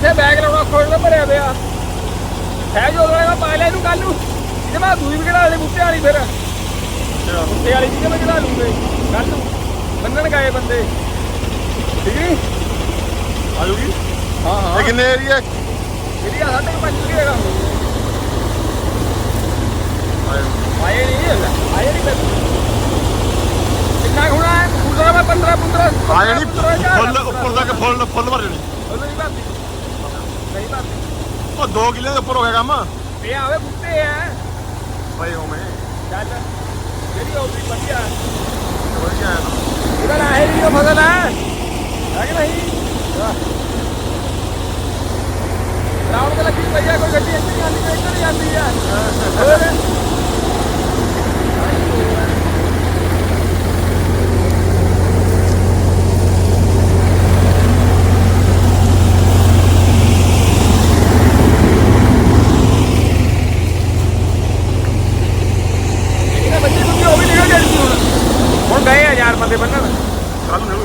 ਇੱਥੇ ਬੈਗ ਲਾਉਣਾ ਖੋਲ ਭਰਿਆ ਪਿਆ। ਹੈ ਜੋ ਉਹਦਾ ਪਾ ਲੈ ਇਹਨੂੰ ਕੱਲ ਨੂੰ। ਇਹਦੇ ਬਾਅਦ ਦੂਈ ਵੀ ਕਢਾ ਲੈ ਬੁੱਟੇ ਵਾਲੀ ਫਿਰ। ਬੁੱਟੇ ਵਾਲੀ ਜੀ ਮੈਂ ਕਢਾ ਲੂੰਗੇ। ਕੱਲ ਨੂੰ। ਬੰਨਣ ਗਏ ਬੰਦੇ। ਠੀਕ ਨੀ? ਆ ਜੂਗੀ? ਹਾਂ ਹਾਂ। ਇਹ ਕਿੰਨੇ ਏਰੀਆ ਇਹਦੀ ਆ ਸਾਡੇ ਕੋਲ ਪੰਜ ਹੈਗਾ। ਆਏ। ਨਹੀਂ ਆਏ ਨਹੀਂ ਬਸ ਕਿੰਨਾ ਹੋਣਾ ਹੈ? ਪੂਰਾ ਮੈਂ 15 15 ਆ ਜਾਣੀ ਫੁੱਲ ਉੱਪਰ ਤੱਕ ਫੁੱਲ ਫੁੱਲ ਭਰ ਜਾਣੀ। ਉਹ ਨਹੀਂ ਬਾਤੀ ਨਹੀਂ ਬਾਤੀ ਉਹ 2 ਕਿੱਲੇ ਦੇ ਉੱਪਰ ਹੋ ਗਿਆ ਕੰਮ? ਇਹ ਆਵੇ ਬੁੱਟੇ ਆ ਭਾਈ ਹੋਵੇਂ। ਚੱਲ ਜਿਹੜੀ ਉਹ ਵੀ ਵਧੀਆ। ਵਧੀਆ ਹੈ ਨਾ ਇਹਦਾ ਨਾ ਹੈ ਵੀ ਫਸਲ ਹੈ। ਹੈ ਕਿ ਨਹੀਂ? ਰਾਉਣ ਤੇ ਲੱਗੀ ਪਈ ਆ ਕੋਈ ਗੱਡੀ ਇੱਥੇ ਨਹੀਂ ਆਉਂਦੀ ਇੱਧਰ ਹੀ ਆਉਂਦੀ ਆ। ਹੋਰ ਇਹਨਾਂ ਬੱਚੇ ਨੂੰ ਉਹ ਵੀ ਨਿਕਲ ਜਾਣੀ ਹੁਣ ਹੁਣ ਬੰਦੇ ਬੰਨਣ। ਕੱਲ ਨੂੰ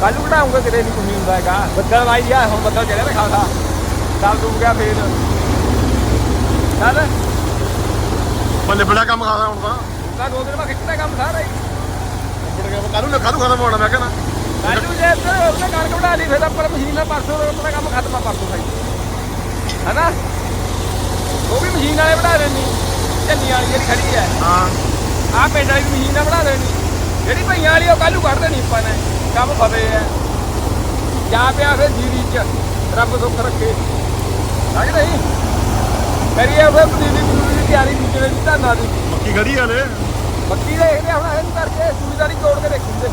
ਕੱਲ ਨੂੰ ਕਢਾਉਂਗਾ ਕਿਤੇ ਨਹੀਂ ਕੁਝ ਹੁੰਦਾ ਹੈਗਾ। ਬੱਦਲ ਵਾਈ ਆ ਹੁਣ ਬੱਦਲ ਚੜਿਆ ਨਾ ਖਾਸਾ ਚੱਲ ਡੁੱਬ ਗਿਆ ਫੇਰ। ਚੱਲ। ਬੰਦੇ ਬੜਾ ਕੰਮ ਖਾਦਾ ਹੁਣ ਤਾਂ। ਤਾਂ ਦੋ ਦਿਨ ਬਾਅਦ ਖਿੱਚਦਾ ਕੰਮ ਸਾਰਾ ਹੀ। ਕੱਲ ਨੂੰ ਕੱਲ ਨੂੰ ਖਤਮ ਹੋਣਾ ਮੈਂ ਕਹਿੰਦਾ। ਕੱਲ ਨੂੰ ਜੇ ਇੱਧਰ ਉਹਨੇ ਕਣਕ ਵਢਾ ਲਈ ਫਿਰ ਆਪਾਂ ਮਸ਼ੀਨ ਪਰਸੋਂ ਆਪਣਾ ਕੰਮ ਖਤਮ ਆ ਪਰਸੋਂ ਸਾਈ ਹੈਨਾ? ਉਹ ਵੀ ਮਸ਼ੀਨ ਵਾਲੇ ਵਢਾ ਦੇਣੀ ਝੰਨੀ ਵਾਲੀ ਜਿਹੜੀ ਖੜੀ ਹੈ। ਹਾਂ। ਆਹ ਪਿੰਡ ਵਾਲੀ ਮਸ਼ੀਨ ਨਾਲ ਬਣਾ ਦੇਣੀ ਜਿਹੜੀ ਭਈਆਂ ਵਾਲੀ ਉਹ ਕੱਲ ਕੱਢ ਦੇਣੀ ਆਪਾਂ ਨੇ। ਕੰਮ ਫਵੇ ਆ। ਜਾ ਪਿਆ ਫਿਰ ਜੀਰੀ ਚ ਰੱਬ ਸੁੱਖ ਰੱਖੇ। ਲੱਗ ਨਹੀਂ ਕਰੀਏ ਫਿਰ ਪਨੀਰੀ ਪਨੂਰੀ ਦੀ ਤਿਆਰੀ ਬੀਜਣੇ ਦੀ ਧਾਨਾਂ ਦੀ। ਮੱਕੀ ਖੜੀ ਆ ਲੈ ਬੱਕੀ ਦੇ ਇਹਦੇ ਹੁਣ ਇਹ ਕਰਕੇ ਸੂਈਦਾਰੀ ਜੋੜ ਕੇ ਦੇਖੂਗੇ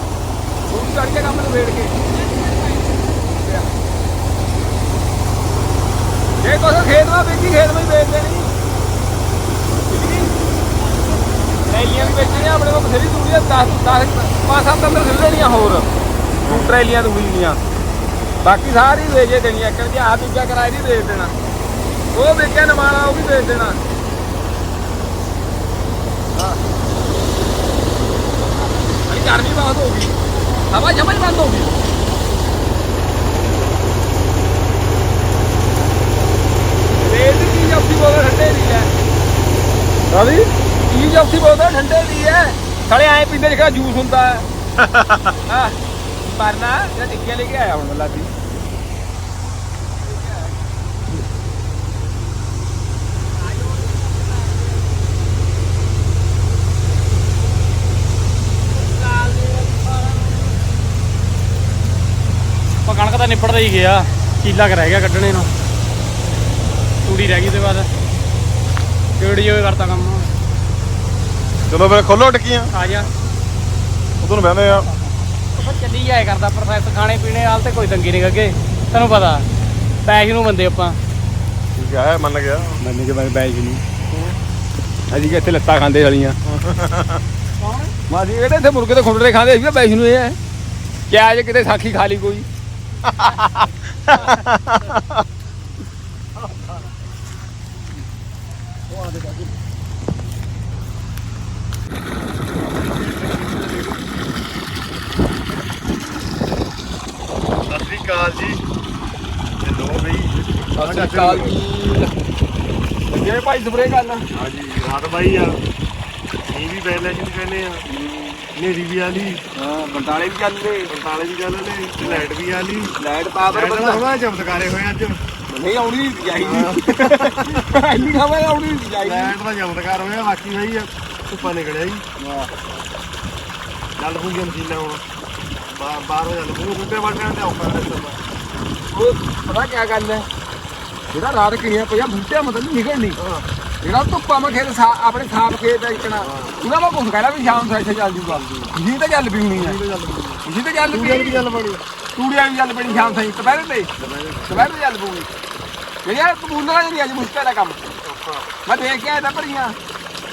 ਸੂਈ ਚੜ ਕੇ ਕੰਮ ਨੂੰ ਵੇੜ ਕੇ। ਜੇ ਕੁਛ ਖੇਤ ਵੇਚੀ ਖੇਤ ਮਾ ਹੀ ਵੇਚ ਦੇਣੀ ਠੀਕ ਨੀ? ਟਰੈਲੀਆਂ ਵੀ ਵੇਚਣੀਆਂ, ਆਪਣੇ ਕੋਲ ਬਥੇਰੀ ਦੂਰੀ ਆ 10 10 5 7 ਅੰਦਰ ਸਿੱਲ ਹੋਰ। ਤੂੰ ਟਰੈਲੀਆਂ ਦੂਜੀਆਂ ਬਾਕੀ ਸਾਰੀ ਵੇਚੇ ਦੇਣੀਆਂ, ਇੱਕ ਜੇ ਆ ਦੂਜਾ ਕਿਰਾਏ ਦੀ ਵੇਚ ਦੇਣਾ। ਉਹ ਵੇਚਿਆ ਨਵਾਲਾ ਉਹ ਵੀ ਵੇਚ ਦੇਣਾ। ਅਰੇ ਗਰਮੀ ਬਹੁਤ ਹੋ ਗਈ। ਹਵਾ ਜਮਾ ਹੀ ਬੰਦ ਹੋ ਗਈ। ਰੇਤ ਦੀ ਚੀਜ਼ ਔਖੀ ਬੋਲ ਠੰਡੇ ਦੀ ਹੈ। ਕਾਦੀ ਚੀਜ਼ ਔਖੀ ਬੋਲ ਠੰਡੇ ਦੀ ਹੈ। ਸਾਲੇ ਐ ਪੀਂਦੇ ਜਿਹੜਾ ਜੂਸ ਹੁੰਦਾ ਹੈ। ਹਾਂ ਪਰਨਾ ਜਿਹੜਾ ਟਿੱਕੀਆਂ ਲੈ ਕੇ ਆਇਆ ਹੁਣ ਮੱਲਾ ਦੀ ਆਪਾਂ ਕਣਕ ਤਾਂ ਨਿਪੜਦਾ ਹੀ ਗਿਆ। ਕੀਲਾ ਕਰ ਰਹਿ ਗਿਆ ਕੱਢਣੇ ਨੂੰ। ਤੂੜੀ ਰਹਿ ਗਈ ਤੇ ਬਾਅਦ। ਕਿਹੜੀ ਹੋਏ ਕਰਤਾ ਕੰਮ? ਚਲੋ ਫਿਰ ਖੋਲੋ ਟਿੱਕੀਆਂ ਆ ਜਾ। ਉਦੋਂ ਨੂੰ ਬਹਿੰਦੇ ਆ। ਉਹ ਚੱਲੀ ਜਾਏ ਕਰਦਾ ਪ੍ਰੋਸੈਸ ਖਾਣੇ ਪੀਣੇ ਵਾਲ ਤੇ ਕੋਈ ਤੰਗੀ ਨਹੀਂ ਗੱਗੇ ਤੈਨੂੰ ਪਤਾ ਪੈਸੇ ਨੂੰ ਬੰਦੇ ਆਪਾਂ। ਠੀਕ ਹੈ ਮੰਨ ਗਿਆ। ਮੰਨ ਕੇ ਮੈਂ ਬੈਜ ਨਹੀਂ। ਅਸੀਂ ਕਿ ਇੱਥੇ ਲੱਤਾਂ ਖਾਂਦੇ ਵਾਲੀਆਂ ਮਾਸੀ ਕਿਹੜੇ ਇੱਥੇ ਮੁਰਗੇ ਤੇ ਖੁੰਡਰੇ ਖਾਂਦੇ ਸੀ ਬੈਜ ਨੂੰ ਇਹ ਹੈ ਕਿਆ ਜੇ ਕਿਤੇ ਸਾਖੀ ਖਾ ਲਈ ਕੋਈ। ਸ੍ਰੀ ਅਕਾਲ ਜੀ। ਤੇ ਲੋ ਬਈ। ਸਤਿ ਸ਼੍ਰੀ ਅਕਾਲ ਜੀ। ਲੱਗੇ ਭਾਈ ਸਪਰੇ ਕਰਨ? ਹਾਂਜੀ ਰਾਤ ਬਾਈ ਆ। ਇਹ ਵੀ ਜਿਹਨੂੰ ਕਹਿੰਦੇ ਆ। ਨੇਰੀ ਵੀ ਆਲੀ ਹਾਂ ਬੰਟਾਲੇ ਵੀ ਚੱਲਦੇ 45 ਦੀ ਗੱਲ ਨੇ ਤੇ ਲਾਈਟ ਵੀ ਆਲੀ ਲਾਈਟ ਪਾਵਰ ਲਾਈਟ ਦਾ ਥੋੜਾ ਚਮਤਕਾਰੇ ਹੋਏ ਅੱਜ। ਨਹੀਂ ਆਉਣੀ ਨਹੀਂ ਚਾਹੀਦੀ ਇੰਨੀ ਖਬਰ ਆਉਣੀ ਚਾਹੀਦੀ ਲਾਈਟ ਦਾ ਚਮਤਕਾਰ ਹੋਇਆ ਬਾਕੀ ਬਈ ਧੁੱਪਾ ਨਿਕਲਿਆ ਜੀ। ਚੱਲ ਪੂਗੀਆਂ ਮਸ਼ੀਨਾਂ ਹੁਣ। ਬਾਹਰੋਂ ਚੱਲ ਪੂ ਬੁੱਟੇ ਵੱਢਣ ਤੇ ਔਖਾ ਰਹਿੰਦਾ ਉਹ ਪਤਾ ਕੀ ਗੱਲ ਹੈ? ਜਿਹੜਾ ਰਾਤ ਕਿਣਿਆ ਪਿਆ ਬੂਟਿਆਂ ਮਤਲਬ ਨਿਕਲਣੀ ਜਿਹੜਾ ਧੁੱਪਾ ਮੈਂ ਖੇਤ ਆਪਣੇ ਸਾਫ਼ ਖੇਤ ਹੈ ਇਕਣਾ ਉਹਦਾ ਮੈਂ ਕੁਝ ਕਹਿਣਾ ਵੀ ਸ਼ਾਮ ਨੂੰ ਇੱਥੇ ਚੱਲ ਜੂਗਾ। ਜੀ ਤਾਂ ਚੱਲ ਪਈ ਹੋਣੀ ਹੈ ਜੀ ਤਾਂ ਚੱਲ ਪਈ ਗੱਲ ਬਣੀ ਤੂੜੀਆਂ ਵੀ ਚੱਲ ਪਣੀ ਸ਼ਾਮ ਤਾਈਂ ਦੁਪਹਿਰ ਤੇ। ਦੁਪਹਿਰ ਤੇ। ਚੱਲ ਪਊਗੀ। ਜਿਹੜੀਆਂ ਕਬੂਲਾਂ ਜਿਹੜੀ ਅੱਜ ਮੁਸ਼ਕਲ ਹੈ ਕੰਮ। ਮੈਂ ਦੇਖ ਕੇ ਆਇਆ ਤਾਂ ਭਰੀਆਂ।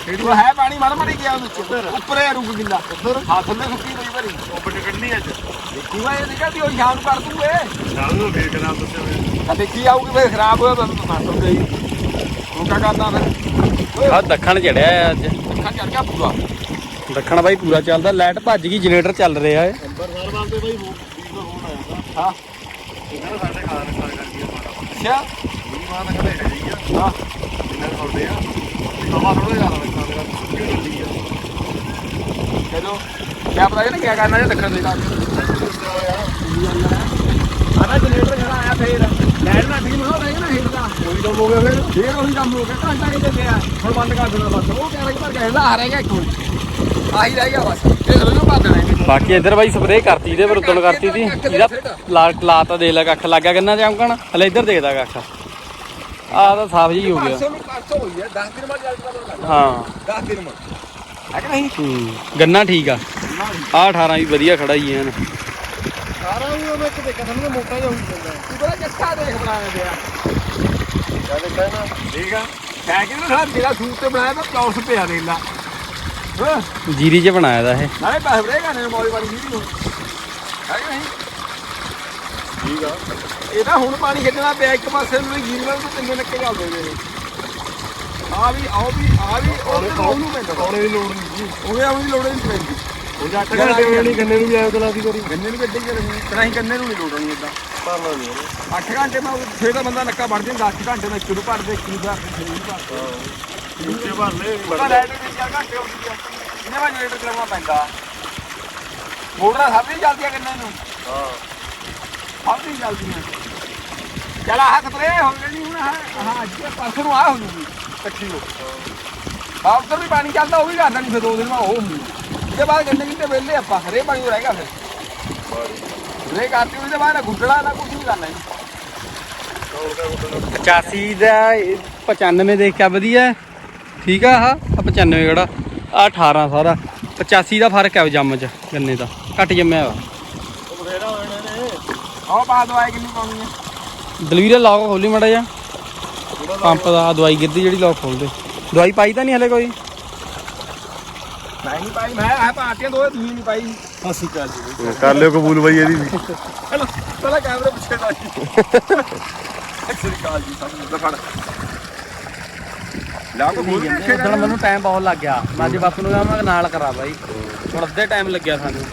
ਉਹ ਹੈ ਪਾਣੀ ਮਰ ਮਰੀ ਗਿਆ ਉਹਦੇ ਉੱਪਰ ਉੱਪਰੇ ਰੁਕ ਗਿੱਲਾ ਹਾਂ ਥੱਲੇ ਸੁੱਕੀ ਪਈ ਭਰੀ। ਉਹ ਪਿੰਡ ਕੱਢਣੀ ਅੱਜ। ਦੇਖੂਗਾ ਇਹ ਨਿਕਲਦੀ ਉਹ ਸ਼ਾਮ ਨੂੰ ਕਰ ਦੂਗੇ ਨਾਲ ਨੂੰ ਫੇਰ ਕਨਾਲ ਦੱਸਿਆ ਹੋਇਆ ਆ ਦੇਖੀ ਆਊਗੀ ਫਿਰ ਖਰਾਬ ਹੋਇਆ ਤਾਂ ਦੱਸ ਦੋ ਗਈ ਹੁਣ ਕਾ ਕਰਨਾ ਫਿਰ? ਆ ਦੱਖਣ ਚੜਿਆ ਅੱਜ। ਅੱਖਾਂ ਚੜ ਗਿਆ ਪੂਰਾ। ਦੱਖਣ ਬਾਈ ਪੂਰਾ ਚੱਲਦਾ ਲਾਈਟ ਭੱਜ ਗਈ ਜਨਰੇਟਰ ਚੱਲ ਰਿਹਾ ਏ। ਅੰਬਰਸਰ ਵੱਲ ਤੇ ਬਾਈ ਵੀਰ ਦਾ ਫੋਨ ਆਇਆ ਹਾਂ। ਇਹ ਕਹਿੰਦਾ ਸਾਡੇ ਨੁਕਸਾਨ ਕਰ ਮਾੜਾ ਅੱਛਾ। ਵੀਹ ਮਾਹ ਤੱਕ ਲੈ ਜਾਈ ਆ। ਹਾਂ। ਕੁ ਸੁਣਦੇ ਆ। ਹਵਾ ਥੋੜਾ ਜ਼ਿਆਦਾ ਨੁਕਸਾਨ ਕਰ ਕਿਉਂ ਚੱਲਦੀ ਆ। ਚਲੋ ਕਿਆ ਪਤਾ ਇਹਨੇ ਕਿਆ ਕਰਨਾ ਜੇ ਦੱਖਣ ਦੇ ਨਾਲ। ਆਣਾ ਜਨਰੇਟਰ ਜਿਹੜਾ ਆਇਆ ਫੇਰ। ਲੈਟ ਨਾ ਠੀਕ ਬਣਾਓ ਰਹੇਗਾ ਨਾ ਹੀਟ ਦਾ ਕੋਈ ਕੰਮ ਹੋ ਗਿਆ ਫਿਰ। ਫੇਰ ਉਹੀ ਕੰਮ ਹੋ ਗਿਆ। ਘੰਟਾ ਕਿਤੇ ਗਿਆ ਹੁਣ ਬੰਦ ਕਰ ਦੇਣਾ ਬਸ। ਉਹ ਕਹਿ ਰਹੀ ਪਰ ਕਹਿੰਦਾ ਆ ਰਹੇਗਾ ਇੱਕ ਮਿੰਟ ਆਹੀ ਰਹਿ ਗਿਆ ਬਸ। ਇਹ ਸਮਝੋ ਭਾ ਦੇਣਾ ਇਹਨੇ ਬਾਕੀ ਇੱਧਰ ਬਾਈ ਸਪਰੇਅ ਕਰਤੀ ਇਹਦੇ ਪਰ ਉਦੋਂ ਕਰਤੀ ਤੀ ਇਹਦਾ ਲਾ ਲਾਤਾ ਦੇਖ ਲੈ ਕੱਖ ਲੱਗਾ ਕਿੰਨਾ ਚਮਕਣ ਹਲੇ ਇੱਧਰ ਦੇਖਦਾ ਕੱਖ। ਆਹ ਤਾਂ ਸਾਫ਼ ਜੀ ਹੋ ਗਿਆ। 500 ਨੂੰ 500 ਹੋਈ ਹੈ 10 ਦਿਨ ਬਾਅਦ ਜਲਦੀ ਬਦਲ ਹਾਂ। 10 ਦਿਨ ਬਾਅਦ। ਹੈ ਕਿ ਨਹੀਂ? ਹੂੰ ਗੰਨਾ ਠੀਕ ਆ। ਆਹ 18 ਵੀ ਵਧੀਆ ਖੜਾ ਹੀ ਐਨ ਸਾਰਾ ਉਹ ਮੈਂ ਇੱਕ ਦੇਖਿਆ ਸਾਨੂੰ ਮੋਟਾ ਜਿਹਾ ਹੋਈ ਜਾਂਦਾ ਤੂੰ ਬੜਾ ਚੱਕਾ ਦੇਖ ਬਣਾਇਆ ਪਿਆ। ਕਿਆ ਦੇਖਿਆ ਨਾ ਠੀਕ ਆ। ਹੈ ਕਿ ਨਾ ਸਾਡਾ ਮੇਰਾ ਸੂਟ ਤੇ ਬਣਾਇਆ ਤਾਂ ਚੌਰਸ ਪਿਆ ਦੇ ਲਾ। ਹਾਂ। ਜੀਰੀ 'ਚ ਬਣਾਇਆ ਦਾ ਇਹ। ਨਾਲੇ ਪੈਸੇ ਬਰੇਗਾ ਨੇ ਮੌਜ ਵਾਲੀ ਵੀਡੀਓ ਹੈ ਕਿ ਨਹੀਂ? ਠੀਕ ਆ। ਇਹ ਤਾਂ ਹੁਣ ਪਾਣੀ ਖਿੱਚਣਾ ਪਿਆ ਇੱਕ ਪਾਸੇ ਨੂੰ ਵਾਲ ਤੋਂ ਤਿੰਨੇ ਨੱਕੇ ਚੱਲਦੇ ਨੇ ਆ ਵੀ ਆਓ ਵੀ ਆ ਵੀ ਉਹ ਤੇ ਉਹਨੂੰ ਪੈਂਦਾ। ਪਾਉਣੇ ਦੀ ਲੋੜ ਨਹੀਂ ਜੀ। ਉਹਨੇ ਆਉਣ ਦੀ ਲੋੜ ਹੀ ਨਹੀਂ ਪੈਂਦੀ। ਉਹ ਜੱਟ ਘੰਟੇ ਨਹੀਂ ਗੰਨੇ ਨੂੰ ਵੀ ਆਇਆ ਚਲਾਦੀ ਕਰੀ। ਗੰਨੇ ਨੂੰ ਗੱਡੀ ਕਰ ਰਹੀ ਤੇ ਨਹੀਂ ਗੰਨੇ ਨੂੰ ਨਹੀਂ ਲੋੜ ਆਉਣੀ ਇਦਾਂ ਭਰਨਾ ਨਹੀਂ ਉਹਨੇ 8 ਘੰਟੇ ਮੈਂ ਛੇ ਦਾ ਬੰਦਾ ਨੱਕਾ ਵੜ ਜਾਂਦਾ 10 ਘੰਟੇ ਮੈਂ ਇੱਕ ਨੂੰ ਭਰਦੇ ਇੱਕ ਨੂੰ ਭਰਦੇ ਨੀਚੇ ਭਰ ਲੈ ਉਹਦਾ ਲਾਈਟ ਵੀ ਚਾਰ ਘੰਟੇ ਆਉਂਦੀ ਆ। ਇਹਨੇ ਵਾ ਜਨਰੇਟਰ ਚਲਾਉਣਾ ਪੈਂਦਾ? ਮੋਟਰਾਂ ਸਭ ਨਹੀਂ ਚੱਲਦੀਆਂ ਗੰਨੇ ਨੂੰ। ਹਾਂ। ਸਭ ਨਹੀਂ ਚੱਲਦੀਆਂ ਚਲ ਆਹ ਸਪਰੇ ਹੋ ਜਣੀ ਹੁਣ ਹਾਂ ਅੱਜ ਪਰਸੋਂ ਨੂੰ ਆ ਹੋ ਜੂਗੀ ਇਕੱਠੀ ਹੋ। ਆ ਉੱਧਰ ਵੀ ਪਾਣੀ ਚੱਲਦਾ ਉਹ ਵੀ ਕਰਦਾ ਨਹੀਂ ਫਿਰ ਦੋ ਦਿਨ ਬਾਅਦ ਉਹ ਹੁੰਦੀ ਉਹਦੇ ਬਾਅਦ ਗੰਨੇ ਕਿਤੇ ਵੇਲੇ ਆਪਾਂ ਹਰੇ ਪਾਣੀ ਰਹੇਗਾ ਫਿਰ। ਰੇ ਕਰਤੀ ਉਹਦੇ ਬਾਅਦ ਨਾ ਗੁੱਡਲਾ ਨਾ ਕੁਝ ਨਹੀਂ ਕਰਨਾ ਇਹਨੂੰ। 85 ਦਾ ਇਹ 95 ਦੇਖਿਆ ਵਧੀਆ ਠੀਕ ਆ ਆਹ 95 ਕਿਹੜਾ? ਆ 18 ਸਾਰਾ। 85 ਦਾ ਫ਼ਰਕ ਹੈ ਜੰਮ ਚ, ਗੰਨੇ ਦਾ। ਘੱਟ ਜੰਮਿਆ ਵਾ। ਆਹ ਪਾ ਦਵਾਈ ਕਿੰਨੀ ਪਾਉਣੀ ਹੈ ਦਲਵੀਰ ਲੌਕ ਖੋਲੀ ਮੜਾ ਜਾ ਪੰਪ ਦਾ ਦਵਾਈ ਗਿਰਦੀ ਜਿਹੜੀ ਲੌਕ ਖੋਲਦੇ। ਦਵਾਈ ਪਾਈ ਤਾਂ ਨਹੀਂ ਹਲੇ ਕੋਈ? ਮੈਂ ਨਹੀਂ ਪਾਈ ਮੈਂ ਆ ਦੋਏ ਦੂਈ ਨਹੀਂ ਪਾਈ। ਅਸੀਂ ਕਰ ਜੀ ਕਰ ਲਿਓ ਕਬੂਲ ਬਾਈ ਇਹਦੀ ਵੀ। ਚਲੋ ਪਹਿਲਾਂ ਕੈਮਰੇ ਪਿੱਛੇ ਦਾ ਜੀ। ਫੜ। ਲਾ ਕੋ ਬੋਲ ਕੇ ਉਦੋਂ ਮੈਨੂੰ ਟਾਈਮ ਬਹੁਤ ਲੱਗ ਗਿਆ। ਮੈਂ ਅੱਜ ਬਾਪੂ ਨੂੰ ਕਿਹਾ ਮੈਂ ਨਾਲ ਕਰਾ ਬਾਈ। ਹੁਣ ਅੱਧੇ ਟਾਈਮ ਲੱਗਿਆ ਸਾਨੂੰ।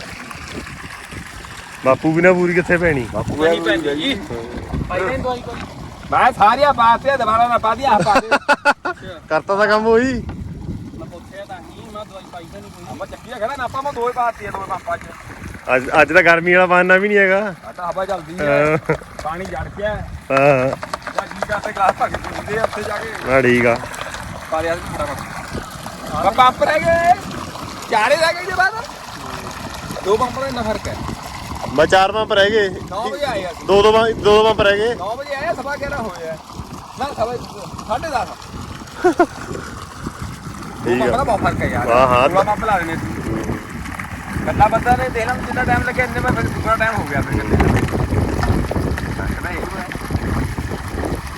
ਬਾਪੂ ਵੀ ਨਾ ਪੂਰੀ ਕਿੱਥੇ ਪੈਣੀ? ਬਾਪੂ ਨਹੀਂ ਪੈਂਦੀ ਜੀ। ਪਾਈ ਨਹੀਂ ਦਵਾਈ ਕੋਈ। ਮੈਂ ਸਾਰੀਆਂ ਬਾਤਾਂ ਦੁਬਾਰਾ ਨਾ ਪਾ ਦਿਆ ਪਾ ਦੇ। ਕਰਤਾ ਤਾਂ ਕੰਮ ਹੋਈ ਮੈਂ ਪੁੱਛਿਆ ਤਾਂ ਨਹੀਂ ਮੈਂ ਦਵਾਈ ਪਾਈ ਤਾਂ ਨਹੀਂ ਕੋਈ। ਆਪਾਂ ਚੱਕੀਆਂ ਕਹਿੰਦਾ ਨਾ ਆਪਾਂ ਮੈਂ ਦੋਏ ਪਾਤੀਆਂ ਦੋਏ ਪਾਪਾ ਚ। ਅੱਜ ਅੱਜ ਤਾਂ ਗਰਮੀ ਵਾਲਾ ਬਹਾਨਾ ਵੀ ਨਹੀਂ ਹੈਗਾ। ਆ ਤਾਂ ਹਵਾ ਚੱਲਦੀ ਹੈ ਹਾਂ। ਪਾਣੀ ਜੜ ਪਿਆ ਹਾਂ। ਜਾਂ ਕੀ ਕਰਦੇ ਗਲਾਸ ਕੇ ਪੀਂਦੇ ਆ ਉੱਥੇ ਜਾ ਕੇ। ਨਾ ਠੀਕ ਆ। ਪਾ ਦਿਆ ਫਟਾਫਟ। ਆ ਪੰਪ ਰਹਿ ਗਏ। ਚਾਰੇ ਰਹਿ ਗਏ ਜੇ ਬਾਅਦ ਦੋ ਪੰਪ ਦਾ ਇੰਨਾ ਫ਼ਰਕ ਹੈ। ਮੈਂ ਚਾਰ ਪੰਪ ਰਹਿ ਗਏ। 9 ਵਜੇ ਆਏ ਅਸੀਂ। ਦੋ ਦੋ ਪੰਪ- ਦੋ ਦੋ ਪੰਪ ਰਹਿ ਗਏ। 9 ਵਜੇ ਆਏ ਸਵਾ 11 ਹੋਏ ਆ ਨਾ ਸਵਾ 10:30 ਦੋ ਠੀਕ ਦਾ ਆ। ਬਹੁਤ ਫ਼ਰਕ ਹੈ ਯਾਰ। ਹਾਂ, ਹਾਂ। ਪੂਰਾ ਪੰਪ ਲਾ ਦੇਣੇ ਸੀ। ਕੱਲਾ ਬੰਦਾ ਨੇ ਦੇਖ ਲਾਂ ਜਿੰਨਾ ਟਾਈਮ ਲੱਗਿਆ ਇੰਨੇ ਮੈਂ ਫਿਰ ਦੂਸਰਾ ਟਾਈਮ ਹੋ ਗਿਆ ਹੋਇਆ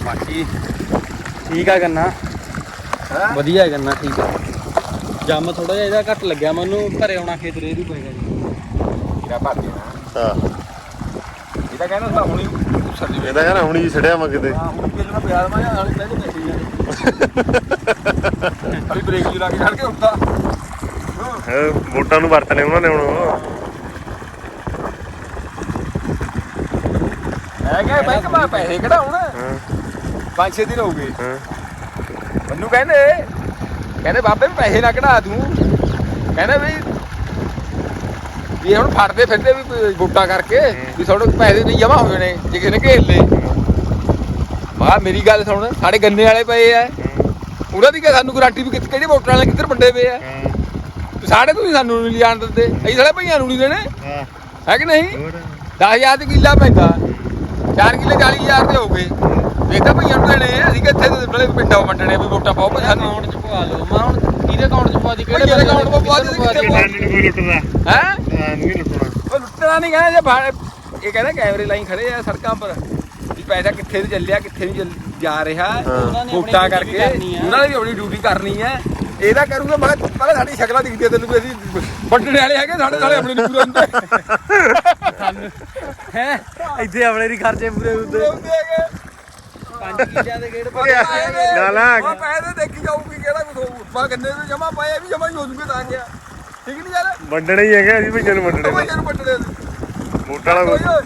ਬਾਕੀ ਠੀਕ ਆ ਗੰਨਾ। ਹਾਂ? ਵਧੀਆ ਹੈ ਗੰਨਾ ਠੀਕ ਆ। ਜੰਮ ਥੋੜਾ ਜਿਹਾ ਇਹਦਾ ਘੱਟ ਲੱਗਿਆ ਮੈਨੂੰ ਘਰੇ ਆਉਣਾ ਖੇਤ ਰੇ ਵੀ ਪਏਗਾ ਜੀ। ਕਿਹੜਾ ਭਰ ਦੇਣਾ। ਹਾਂ। ਇਹ ਤਾਂ ਕਹਿੰਦਾ ਸਾ ਹੁਣੀ ਸਰਦੀ ਵੇ ਇਹਦਾ ਕਹਿੰਦਾ ਹੁਣੀ ਛੜਿਆ ਮੈਂ ਕਿਤੇ। ਹਾਂ ਹੁਣ ਕਿਲੋ ਨਾਲ ਪਿਆਰ ਮਾਇਆ ਨਾਲੇ ਪਹਿਲੇ ਪੈਸੇ ਜਾਂਦੇ ਅਭੀ ਬ੍ਰੇਕ ਜੁਲਾ ਕੇ ਛੱਡ ਕੇ ਉੱਠਦਾ। ਹੈਂ, ਵੋਟਾਂ ਨੂੰ ਵਰਤਨੇ ਉਹਨਾਂ ਨੇ ਹੁਣ। ਹੈ ਕਿ ਬੈਂਕ ਮਾ ਪੈਸੇ ਕਢਾਉਣ? ਹਾਂ। ਪੰਜ ਛੇ ਦਿਨ ਹੋ ਗਏ। ਮੈਨੂੰ ਕਹਿੰਦੇ ਕਹਿੰਦੇ ਬਾਬੇ ਵੀ ਪੈਸੇ ਨਾ ਕਢਾ ਤੂੰ ਕਹਿੰਦੇ ਵੀ ਵੀ ਹੁਣ ਫੜਦੇ ਫਿਰਦੇ ਵੀ ਵੋਟਾਂ ਕਰਕੇ ਵੀ ਤੁਹਾਡੇ ਪੈਸੇ ਨਹੀਂ ਜਮਾ ਹੋ ਜਾਣੇ ਜੇ ਕਿਸੇ ਨੇ ਘੇਰ ਲਏ। ਮਾ ਮੇਰੀ ਗੱਲ ਸੁਣ ਸਾਡੇ ਗੰਨੇ ਵਾਲੇ ਪਏ ਆ। ਉਹਨਾਂ ਦੀ ਕਿ ਸਾਨੂੰ ਗਾਰੰਟੀ ਵੀ ਕਿੱਥੇ ਕਿਹੜੇ ਵੋਟਰਾਂ ਵਾਲੇ ਕਿੱਧਰ ਵੱਡੇ ਪਏ ਆ। ਸਾਡੇ ਤੁਸੀਂ ਸਾਨੂੰ ਨਹੀਂ ਜਾਣ ਦਿੰਦੇ। ਅਸੀਂ ਸਾਡੇ ਭਈਆਂ ਨੂੰ ਨਹੀਂ ਦੇਣੇ। ਹਾਂ। ਕਿ ਨਹੀਂ? ਹੋਰ? 10000 ਤੇ ਕਿੱਲਾ ਪੈਂਦਾ। 4 ਕਿੱਲੇ 40000 ਦੇ ਹੋ ਗਏ। ਇਹ ਤਾਂ ਭਈਆਂ ਨੂੰ ਦੇਣੇ ਆ, ਅਸੀਂ ਕਿੱਥੇ ਪਿੰਡਾਂ ਵੰਡਣੇ ਵੀ ਵੋਟਾਂ ਪਾਓ ਸਾਨੂੰ ਅਕਾਊਂਟ ਚ ਪਵਾ ਲਓ ਮੈਂ ਹੁਣ ਕਿਹਦੇ ਅਕਾਊਂਟ ਚ ਪਵਾ ਦੀ ਕਿਹੜੇ ਬੰਦੇ account 'ਚ ਪਵਾ ਦੀ, ਕਿੱਥੇ ਪਵਾ ਨੂੰ ਕੋਈ ਲੁੱਟਦਾ ਹੈ? ਹਾਂ ਨਹੀਂ ਲੁੱਟਣਾ। ਉਹ ਲੁੱਟਣਾ ਨਹੀਂ ਕਹਿੰਦਾ ਜੇ ਭਾੜੇ ਇਹ ਕਹਿੰਦਾ ਕੈਮਰੇ ਲਾਈ ਖੜੇ ਆ ਸੜਕਾਂ ਪਰ ਵੀ ਪੈਸਾ ਕਿੱਥੇ ਨੂੰ ਚੱਲਿਆ ਕਿੱਥੇ ਨੂੰ ਜਾ ਰਿਹਾ। duty ਕਰਕੇ। ਉਹਨਾਂ ਨੇ ਵੀ ਆਪਣੀ ਡਿਊਟੀ ਕਰਨੀ ਹੈ। ਇਹਦਾ ਕਰੂਗਾ ਮੈਂ ਕਿਹਾ ਪਹਿਲਾਂ ਸਾਡੀ ਸ਼ਕਲਾਂ ਦਿਖਦੀਆਂ ਤੈਨੂੰ ਵੀ ਅਸੀਂ ਵੱਡਣੇ ਵਾਲੇ ਹੈਗੇ ਸਾਡੇ ਨਾਲੇ ਆਪਣੇ ਨੂੰ ਪੂਰਾ ਹੁੰਦੇ ਹੈ? ਇੱਥੇ ਆਪਣੇ ਦੀ ਖਰਚੇ ਪੂਰੇ ਹੁੰਦੇ। 5 ਕਿੱਲਿਆਂ ਦੇ ਗੇੜ ਪਾ ਨਾ, ਨਾ। ਉਹ ਪੈਸੇ ਦੇਖੀ ਜਾਊਗੀ ਕਿਹੜਾ ਕੁਝ ਹੋਊ। ਮੈਂ ਗੰਨੇ ਨੂੰ ਜਮਾ ਪਾਇਆ ਵੀ ਜਮਾ ਹੀ ਹੋ ਜੂਗੇ ਤਾਂ ਗਿਆ ਠੀਕ ਨਹੀਂ ਯਾਰ? ਵੰਡਣੇ ਹੀ ਹੈਗੇ ਅਸੀਂ ਭਈਆਂ ਨੂੰ ਵੰਡਣੇ ਉਹ ਯਾਰ ਪੱਟੜੇ ਵੋਟਾਂ ਵਾਲਾ ਕੋਈ ਹਾਂ।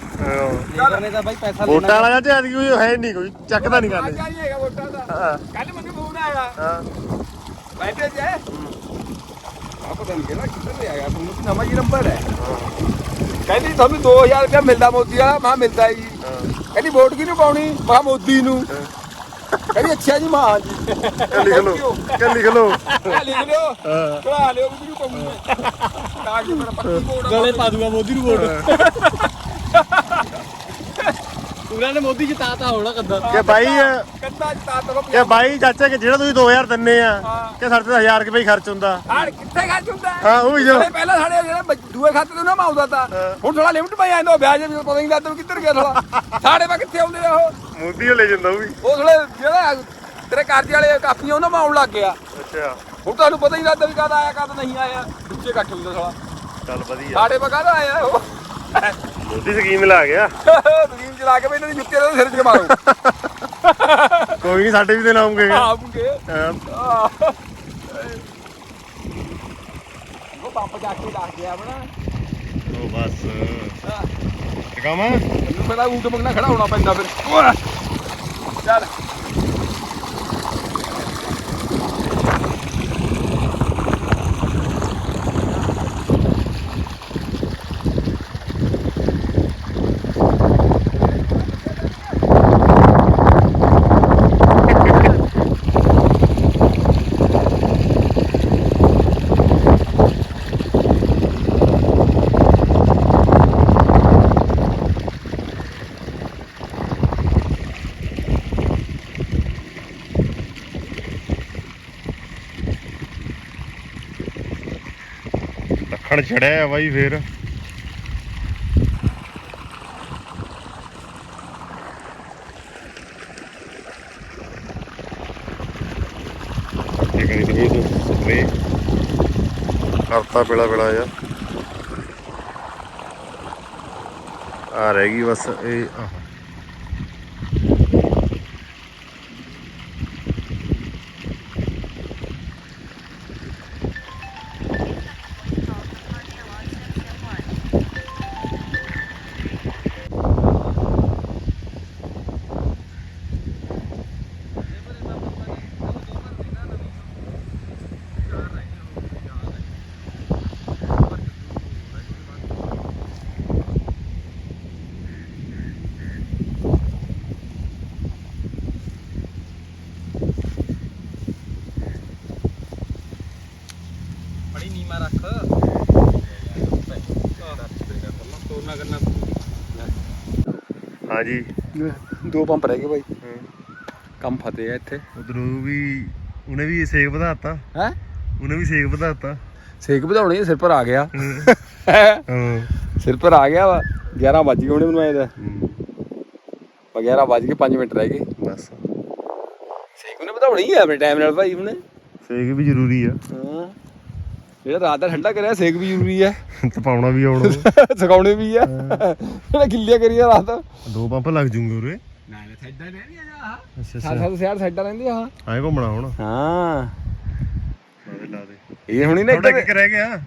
ਲੀਡਰ ਨੇ ਤਾਂ ਬਾਈ ਪੈਸਾ ਵੋਟਾਂ ਵਾਲਾ ਤੇ ਅੱਜ ਕੋਈ ਹੈ ਨਹੀਂ ਕੋਈ ਚੱਕਦਾ ਨਹੀਂ ਅੱਜ ਕਰਨੇ ਆਈ ਹੈਗਾ ਵੋਟਾਂ ਦਾ। ਹਾਂ। ਕੱਲ ਮੈਨੂੰ ਫੋਨ ਆਇਆ। ਹਾਂ। ਬੈਠੇ ਜੇ। ਆਪ ਪਤਾ ਨਹੀਂ ਕਿਹੜਾ ਕਿੱਧਰ ਤੇ ਆਇਆ ਤੁਹਾਨੂੰ ਕਿ ਨਵਾਂ ਹੀ ਨੰਬਰ ਹੈ। ਕਹਿੰਦੀ ਤੁਹਾਨੂੰ 2000 ਰੁਪਇਆ ਮਿਲਦਾ ਮੋਦੀ ਵਾਲਾ ਮੈਂ ਮਿਲਦਾ ਜੀ ਕਹਿੰਦੀ ਵੋਟ ਕਿਹਨੂੰ ਪਾਉਣੀ? ਮੈਂ ਮੋਦੀ ਨੂੰ। ਕਹਿੰਦੀ ਅੱਛਾ ਜੀ ਮਾਂ ਜੀ। ਲਿਖ ਲਓ ਚੱਲ ਲਿਖ ਲਓ। ਲਿਖ ਲਿਓ। ਹਾਂ। ਚੜਾ ਲਿਓ ਕਿਹਨੂੰ ਪਾਉਂਗੀ ਕਾਗਜ਼ ਮੇਰਾ ਪੱਕੀ ਵੋਟ ਗਲੇ ਪਾ ਦੂਗਾ ਮੋਦੀ ਨੂੰ ਵੋਟ। ਉਹਨਾਂ ਨੇ ਮੋਦੀ ਜਿਤਾਤਾ ਹੋਣਾ ਕੱਦਾ ਕਿ ਬਾਈ ਕੰਦਾ ਜਿਤਾ ਤੋ ਕਿ ਬਾਈ ਚਾਚਾ ਕਿ ਜਿਹੜਾ ਤੁਸੀਂ 2000 ਦਿੰਨੇ ਆ ਹਾਂ। ਕਿ ਸਾਡੇ ਤੇ 1000 ਰੁਪਏ ਹੀ ਖਰਚ ਹੁੰਦਾ। ਹਾੜ ਕਿੱਥੇ ਖਰਚ ਹੁੰਦਾ? ਹੈ? ਹਾਂ, ਉਹ ਵੀ ਜੋ। ਨਾਲੇ ਪਹਿਲਾਂ ਸਾਡੇ ਜਿਹੜੇ ਬੱਚ- ਦੂਏ ਖਾਤੇ ਤੋਂ ਨਾ ਮਾਉਂਦਾ ਤਾ ਹੁਣ ਥੋੜਾ ਲਿਮਟ ਪਈ ਜਾਂਦਾ ਵਿਆਜ ਵੀ ਪਤਾ ਨਹੀਂ ਲੱਗਦਾ ਵੀ ਕਿੱਧਰ ਗਿਆ ਥੋੜਾ ਸਾਡੇ ਪਾ ਕਿੱਥੇ ਆਉਂਦੇ ਆ ਉਹ? ਮੋਦੀ ਉਹ ਲੈ ਜਾਂਦਾ ਉਹ ਵੀ। ਉਹ ਥੋੜੇ ਜਿਹੜਾ ਤੇਰੇ ਕਰਜ਼ੇ ਵਾਲੇ ਕਾਪੀਆਂ ਉਹਨਾਂ ਮਾਉਣ ਲੱਗ ਗਿਆ। ਅੱਛਾ। ਹੁਣ ਤੁਹਾਨੂੰ ਪਤਾ ਹੀ ਲੱਗਦਾ ਵੀ ਕਦ ਆਇਆ ਕਦ ਨਹੀਂ ਆਇਆ ਦੂਜੇ ਇਕੱਠ ਹੁੰਦਾ ਥੋੜਾ ਚੱਲ ਵਧੀਆ। ਸਾਡੇ ਪਾ ਕਦ ਆਇਆ ਉਹ? ਮੋਦੀ ਸਕੀਮ ਲਾ ਗਿਆ ਤਰੀਮ ਚਲਾ ਕੇ ਵੀ ਇਹਨਾਂ ਦੀ ਜੁੱਤੇ ਦੇ ਸਿਰ 'ਚ ਮਾਰੋ। ਕੋਈ ਨਹੀਂ ਸਾਡੇ ਵੀ ਦਿਨ ਆਉਂਗੇ ਆਉਂਗੇ ਉਹ ਪੰਪ ਜਾ ਕੇ ਲੱਗ ਗਿਆ ਬਣਾ ਉਹ ਬਸ। ਟਿਕਾਵਾਂ ਮੈਨੂੰ ਪਹਿਲਾਂ ਊਂਟ ਮੰਗਣਾ ਖੜਾ ਹੋਣਾ ਪੈਂਦਾ ਫਿਰ। ਚੱਲ। ਦੱਖਣ ਛੜਿਆ ਆ ਬਾਈ ਫੇਰ। ਇਹ ਕਰੀ ਤੇ ਸਪਰੇ ਕਰਤਾ ਪਿਲਾ ਪਿਲਾ ਜਾ। ਆ ਰਹਿ ਗਈ ਬਸ ਇਹ, ਆਹ ਬੜੀ ਨੀਮਾ ਰੱਖ ਤੋੜਨਾ ਕਰਨਾ ਹਾਂਜੀ ਦੋ ਪੰਪ ਰਹਿ ਗਏ ਬਾਈ। ਕੰਮ ਫਤੇ ਆ ਇੱਥੇ। ਉਧਰੋਂ ਵੀ ਉਹਨੇ ਵੀ ਸੇਕ ਵਧਾਤਾ ਹੈ? ਉਹਨੇ ਵੀ ਸੇਕ ਵਧਾਤਾ ਸੇਕ ਵਧਾਉਣੀ ਸਿਰ ਪਰ ਆ ਗਿਆ। ਹਾਂ। ਸਿਰ ਪਰ ਆ ਗਿਆ ਵਾ। 11 ਵੱਜ ਗਏ ਹੁਣੇ ਮੈਨੂੰ ਦਾ ਹੂੰ, 11 ਵੱਜ ਕੇ 5 ਮਿੰਟ ਰਹਿ ਗਏ। ਬਸ। ਸੇਕ ਉਹਨੇ ਵਧਾਉਣੀ ਹੈ ਆਪਣੇ ਟਾਈਮ ਨਾਲ ਭਾਈ ਉਹਨੇ ਸੇਕ ਵੀ ਜ਼ਰੂਰੀ ਆ। ਹਾਂ। ਜਿਹੜਾ ਰਾਤ ਦਾ ਠੰਡਾ ਕਰਿਆ ਸੇਕ ਵੀ ਜ਼ਰੂਰੀ ਹੈ। ਤਪਾਉਣਾ ਵੀ ਆਉਣਾ ਸਕਾਉਣੇ ਵੀ ਆ। ਜਿਹੜਾ ਗਿੱਲੀਆਂ ਕਰੀਆ ਰਾਤ। ਦੋ ਪੰਪ ਲੱਗ ਜੂਗੇ ਉਰੇ। ਨਾਲੇ ਸਾਈਡਾਂ ਰਹਿੰਦੀਆਂ ਆ ਅੱਛਾ ਸਾਈਡਾਂ ਰਹਿੰਦੀਆਂ ਆ ਆਏ ਘੁੰਮਣਾ ਹੁਣ। ਹਾਂ। ਲਾ ਦੇ। ਇਹ ਹੁਣੀ ਨਾ ਤੁਹਾਡਾ ਇੱਧਰ ਕੀ ਰਹਿ ਗਿਆ।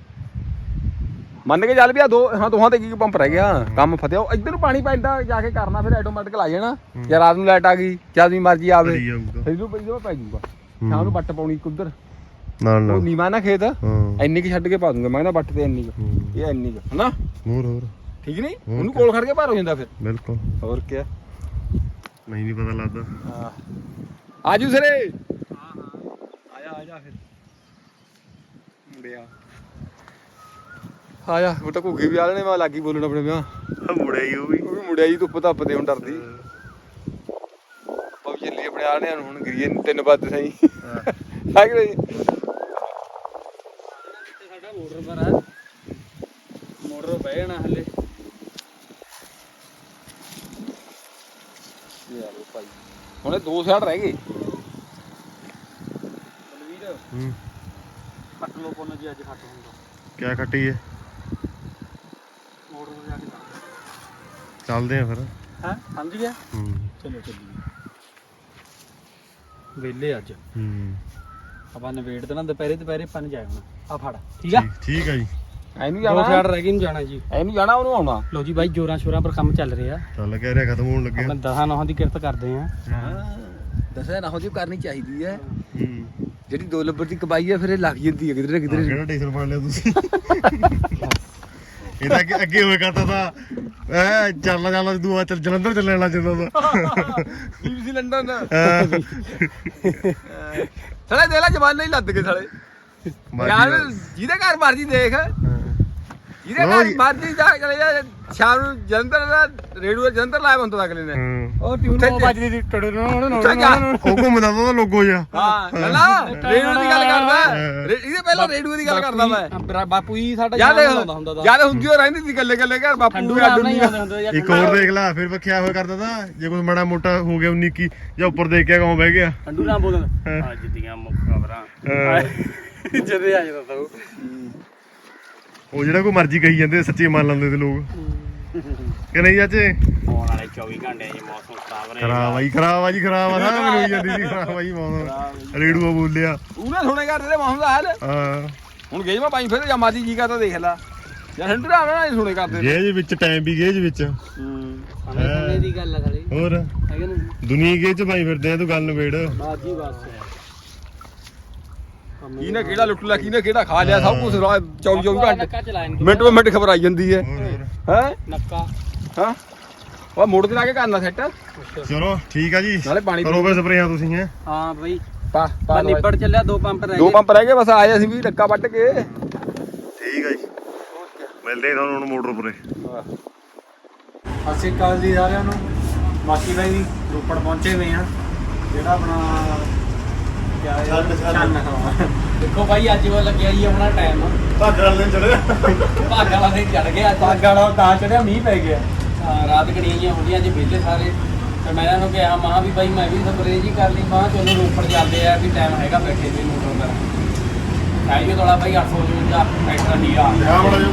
ਮੰਨ ਕੇ ਚੱਲ ਵੀ ਆ ਦੋ ਹਾਂ ਦੋਹਾਂ ਤੇ ਕੀ ਪੰਪ ਰਹਿ ਗਿਆ। ਕੰਮ ਫਤਿਆ ਉਹ ਇੱਧਰ ਨੂੰ ਪਾਣੀ ਪੈਂਦਾ ਜਾ ਕੇ ਕਰਨਾ ਫਿਰ ਆਟੋਮੈਟਿਕ ਲਾ ਜਾਣਾ। ਜਾਂ ਰਾਤ ਨੂੰ ਲਾਈਟ ਆ ਗਈ ਜਦ ਵੀ ਮਰਜ਼ੀ ਆਵੇ। ਇਹਨੂੰ ਪੈਂਦਾ ਪੈ ਜਾਊਗਾ। ਸ਼ਾਮ ਨੂੰ ਬੱਟ ਪਾਉਣੀ ਇੱਕ ਉਧਰ। ਨਾਲ ਉਹ ਨਾਲ ਨੀਵਾ ਨਾ ਖੇਤ। ਹਾਂ। ਇੰਨੀ ਕਿ ਛੱਡ ਕੇ ਪਾ ਦੂੰਗਾ ਮੈਂ ਕਹਿੰਦਾ ਬੱਟ ਤੇ ਇੰਨੀ ਕੁ। ਹੂੰ। ਇਹ ਇੰਨੀ ਕੁ ਹਨਾ? ਹੋਰ ਹੋਰ। ਠੀਕ ਨਹੀਂ? ਹੋਰ ਉਹਨੂੰ ਕੋਲ ਖੜ ਕੇ ਭਾਰ ਹੋ ਜਾਂਦਾ ਫਿਰ। ਬਿਲਕੁਲ। ਹੋਰ ਕੀ ਨਹੀਂ ਨਹੀਂ ਪਤਾ ਲੱਗਦਾ। ਹਾਂ। ਆਜੂ ਸਰੇ। ਆਜਾ ਆਜਾ ਫਿਰ। ਮੁੰਡਿਆ ਆਇਆ ਉਹ ਤਾਂ ਘੁੱਗੀ ਵੀ ਆ ਲੈਣੇ ਮੈਂ ਲੱਗੀ ਬੋਲਣ ਆਪਣੇ ਵਿਆਹ। ਆ ਮੁੜਿਆ ਹੀ ਉਹ ਵੀ। ਉਹ ਵੀ ਮੁੰਡਿਆ ਜੀ ਧੁੱਪ ਧੱਪ ਤੇ ਹੁਣ ਡਰਦੀ। ਪਾਉ ਚੱਲੀ ਆਪਣੇ ਨੂੰ ਹੁਣ ਗਰੀਏ ਤਿੰਨ ਵੱਜ ਸਹੀ। ਹੈ ਕਿ ਨਹੀਂ ਸਾਡਾ ਮੋਟਰ ਪਰ ਆ ਮੋਟਰ ਪੈ ਜਾਣਾ ਹਲੇ। ਯਾਰ ਭਾਈ ਹੁਣੇ ਦੋ ਸਾਈਡ ਰਹਿ ਗਏ। ਬਲਵੀਰ ਹੂੰ। ਕੱਟ ਲੋ ਪੁੰਨ ਜੀ ਅੱਜ ਖੱਟ ਹੁੰਦਾ। ਕਿਆ ਖੱਟੀ ਹੈ ਤੇ ਜਾ ਕੇ ਚੱਲਦੇ ਆ ਫਿਰ। ਹਾਂ? ਸਮਝ ਗਿਆ? ਹੂੰ। ਚਲੋ ਚੱਲੀਏ ਵੇਲੇ ਅੱਜ। ਹੂੰ। ਆਪਾਂ ਨਵੇੜ ਦੇਣਾ ਦੁਪਹਿਰੇ ਦੁਪਹਿਰੇ ਪੰਨ ਜਾਣਾ ਆ ਫੜ। ਠੀਕ ਆ? ਠੀਕ ਆ ਜੀ। ਐਨੂੰ ਦੋ ਜਾਣਾ। ਸਾਈਡ ਰਹਿ ਗਈ ਨੂੰ ਜਾਣਾ ਜੀ। ਐਨੂੰ ਜਾਣਾ ਉਹਨੂੰ ਆਉਣਾ। ਲੋ ਜੀ ਬਾਈ ਜੋਰਾਂ ਸ਼ੋਰਾਂ ਪਰ ਕੰਮ ਚੱਲ ਰਿਹਾ। ਚੱਲ ਕਹਿ ਰਿਹਾ ਖਤਮ ਹੋਣ ਲੱਗਿਆ। ਆਪਣੇ ਦਸਾਂ ਨੌਹਾਂ ਦੀ ਕਿਰਤ ਕਰਦੇ ਆ। ਦੱਸਿਆ ਨਾ ਹੋਦੀ ਕਰਨੀ ਚਾਹੀਦੀ ਹੈ ਹੂੰ। ਜਿਹੜੀ 2 ਨੰਬਰ ਦੀ ਕਮਾਈ ਹੈ ਫਿਰ ਇਹ ਲੱਗ ਜਾਂਦੀ ਹੈ ਕਿਧਰੇ ਆਹ, ਕਿਧਰੇ ਕਿਹੜਾ ਟੇਸ਼ਨ ਫੜ ਲਿਆ ਤੁਸੀਂ? ਇਹ ਤਾਂ ਅੱਗੇ- ਅੱਗੇ ਹੋਏ ਕਰਦਾ ਤਾਂ ਐ ਚੱਲਣਾ ਚੱਲਣਾ ਦੂਆ ਚੱਲ ਜਲੰਧਰ ਚੱਲਣਾ ਚਾਹੁੰਦਾ ਤਾਂ। ਬੀਬੀਸੀ ਲੰਡਨ ਹਾਂ। ਸਾਲੇ ਦੇ ਲੈ ਜਵਾਨ ਨਹੀਂ ਲੱਦ ਕੇ ਸਾਲੇ। ਯਾਰ ਜਿਹਦੇ ਘਰ ਮਰਜ਼ੀ ਦੇਖ। ਹਾਂ। ਜਿਹਦੇ ਲਓ ਘਰ ਜੀ। ਚਲੇ ਜਾ ਸ਼ਾਮ ਨੂੰ ਜਲੰਧਰ ਦਾ ਰੇਡੂਆ ਜਲੰਧਰ ਲਾਇਆ ਹੁੰਦਾ ਅਗਲੇ ਨੇ ਹਾਂ। ਉਹ ਟਿਊਨ ਉਹ ਵੱਜਦੀ ਸੀ ਟੜ ਉੱਥੇ ਜਾ। ਉਹ ਘੁੰਮਦਾ ਤਾਂ ਲੋਗੋ ਜਿਹਾ ਹਾਂ ਗੱਲਾਂ ਰੇਡੂਏ ਦੀ ਗੱਲ ਕਰਦਾ ਰੇ- ਇਹਦੇ ਪਹਿਲਾਂ ਰੇਡੂਏ ਦੀ ਗੱਲ ਕਰਦਾ ਮੈਂ ਬਾਪੂ ਜੀ ਸਾਡਾ ਯਾਦ ਹੁੰਦਾ ਹੈ ਦਾ ਯਾਦ ਹੁੰਦੀ ਹੋ ਰਹਿੰਦੀ ਸੀ ਗੱਲੇ ਗੱਲੇ ਘਰ ਬਾਪੂ ਵੀ ਨਾਲ ਅੱਡ ਨਹੀਂ ਹੁੰਦੇ ਇੱਕ ਹੋਰ ਦੇਖ ਲੈ ਫਿਰ ਵਖਿਆ ਹੋਇਆ ਕਰਦਾ ਤਾਂ ਜੇ ਕੋਈ ਮਾੜਾ ਮੋਟਾ ਹੋ ਗਿਆ 19 ਕੀ ਜਾਂ ਉੱਪਰ ਦੇਖ ਕੇ ਕੌਂ ਬਹਿ ਗਿਆ ਠੰਡੂ ਨਾਲ ਬੋਲਣ ਹਾਂ। ਅੱਜ ਦੀਆਂ ਮੁੱਖ ਖਬਰਾਂ ਹਾਂ। ਜਦੇ ਆ ਜਾਂਦਾ ਤਾ ਉਹ ਉਹ ਜਿਹੜਾ ਕੋਈ ਮਰਜ਼ੀ ਕਹੀ ਜਾਂਦੇ ਸੱਚੀ ਮੰਨ ਲੈਂਦੇ ਤੇ ਲੋਕ। ਕਿ ਨਹੀਂ ਚਾਚੇ? ਆਉਣ ਵਾਲੇ 24 ਘੰਟੇ ਚ ਮੌਸਮ ਖਰਾਬ ਖਰਾਬ ਆਈ ਖਰਾਬ ਆ ਜੀ ਖਰਾਬ ਆ। ਨਾ ਮੈਨੂੰ ਹੋਈ ਜਾਂਦੀ ਸੀ ਖਰਾਬ ਆਈ ਮੌਸਮ। ਰੇੜੂਆ ਬੋਲਿਆ। ਉਹਨੇ ਸੁਣੇ ਕਰ ਤੇਰੇ ਮਾਹੌਲ ਦਾ ਹਾਲ। ਹਾਂ। ਹੁਣ ਗੇਜ ਮੈਂ ਪਾਈ ਫਿਰ ਜਾਂ ਮਾਦੀ ਜੀ ਕਾ ਤਾਂ ਦੇਖ ਲੈ। ਜਾਂ ਠੰਡੂ ਨਾ ਨਾ ਸੁਣੇ ਕਰਦੇ ਗੇਜ ਵਿੱਚ ਟਾਈਮ ਵੀ ਗੇਜ ਵਿੱਚ। ਹੂੰ। ਸਮੇਂ ਦੀ ਗੱਲ ਆ ਸਾਲੀ ਹੋਰ? ਦੁਨੀਆ ਗੇਜ ਚ ਪਾਈ ਫਿਰਦੇ ਆ ਤੂੰ ਗੱਲ ਨਵੇੜ ਬਾਜੀ ਬਸ। ਕਿਹਨੇ ਕਿਹੜਾ ਲੁੱਟ ਲਿਆ ਕਿਹਨੇ ਕਿਹੜਾ ਖਾ ਲਿਆ ਸਭ ਕੁਝ 24 24 ਘੰਟੇ। ਨੱਕਾ ਚਲਾਇਆ ਨੀ ਮਿੰਟ ਮਿੰਟ ਖਬਰ ਆਈ ਜਾਂਦੀ ਹੈ। ਹੈ ਨੱਕਾ। ਹਾਂ? ਉਹ ਮੋੜ ਤੇ ਲਾ ਕੇ ਕਰਨਾ ਸੈੱਟ ਚਲੋ ਠੀਕ ਆ ਜੀ। ਨਾਲੇ ਪਾਣੀ ਕਰੋ ਫੇ ਸਪਰੇਆਂ ਤੁਸੀਂ ਹੈ। ਹਾਂ ਬਈ। ਪਾ ਬਾ ਨਿਬੜ ਚੱਲਿਆ ਦੋ ਪੰਪ ਰਹਿ ਦੋ ਗਏ। ਪੰਪ ਰਹਿ ਗਏ ਬਸ ਆਏ ਅਸੀਂ ਵੀ ਡੱਕਾ ਵੱਢ ਕੇ। ਠੀਕ ਆ ਜੀ। ਮਿਲਦੇ ਤੁਹਾਨੂੰ ਹੁਣ ਮੋਟਰ ਉਪਰੇ। ਸ਼੍ਰੀ ਅਕਾਲ ਜੀ ਸਾਰਿਆਂ ਨੂੰ। ਮਾਸੀ ਬਾਈ ਦੀ ਰੋਪੜ ਪਹੁੰਚੇ ਹੋਏ ਆ ਜਿਹੜਾ ਆਪਣਾ ਹੈ। ਛੰਨ, ਹਾਂ। ਦੇਖੋ ਬਾਈ ਅੱਜ ਉਹ ਲੱਗਿਆ ਜੀ ਆਪਣਾ ਟਾਈਮ ਭਾਗ ਨਾਲ ਲੈਣ ਚਲੇ ਭਾਗ ਵਾਲਾ ਦਿਨ ਚੜ ਗਿਆ। ਭਾਗ ਵਾਲਾ ਤਾਂ ਚੜਿਆ ਮੀਂਹ ਪੈ ਗਿਆ। ਹਾਂ ਰਾਤ ਗੜੀਆਂ ਜਿਹੀਆਂ ਹੁੰਦੀਆਂ ਅੱਜ ਵਿਹਲੇ ਸਾਰੇ। ਤੇ ਮੈਂ ਇਹਨਾਂ ਨੂੰ ਕਿਹਾ ਮਹਾ ਵੀ ਬਾਈ ਮੈਂ ਵੀ ਸਪਰੇਅ ਜੀ ਕਰ ਲਈ। ਮਾਂ ਚਲੋ ਰੋਪੜ ਚੱਲਦੇ ਆ ਵੀ ਟਾਈਮ ਹੈਗਾ ਬੈਠੇ ਦੇ ਮੋਟਰ ਕਰ ਆਈਏ ਥੋੜਾ ਬਾਈ 855 ਟਰੈਕਟਰ ਨਹੀਂ ਆ ਆ ਬੜਾ ਜੋ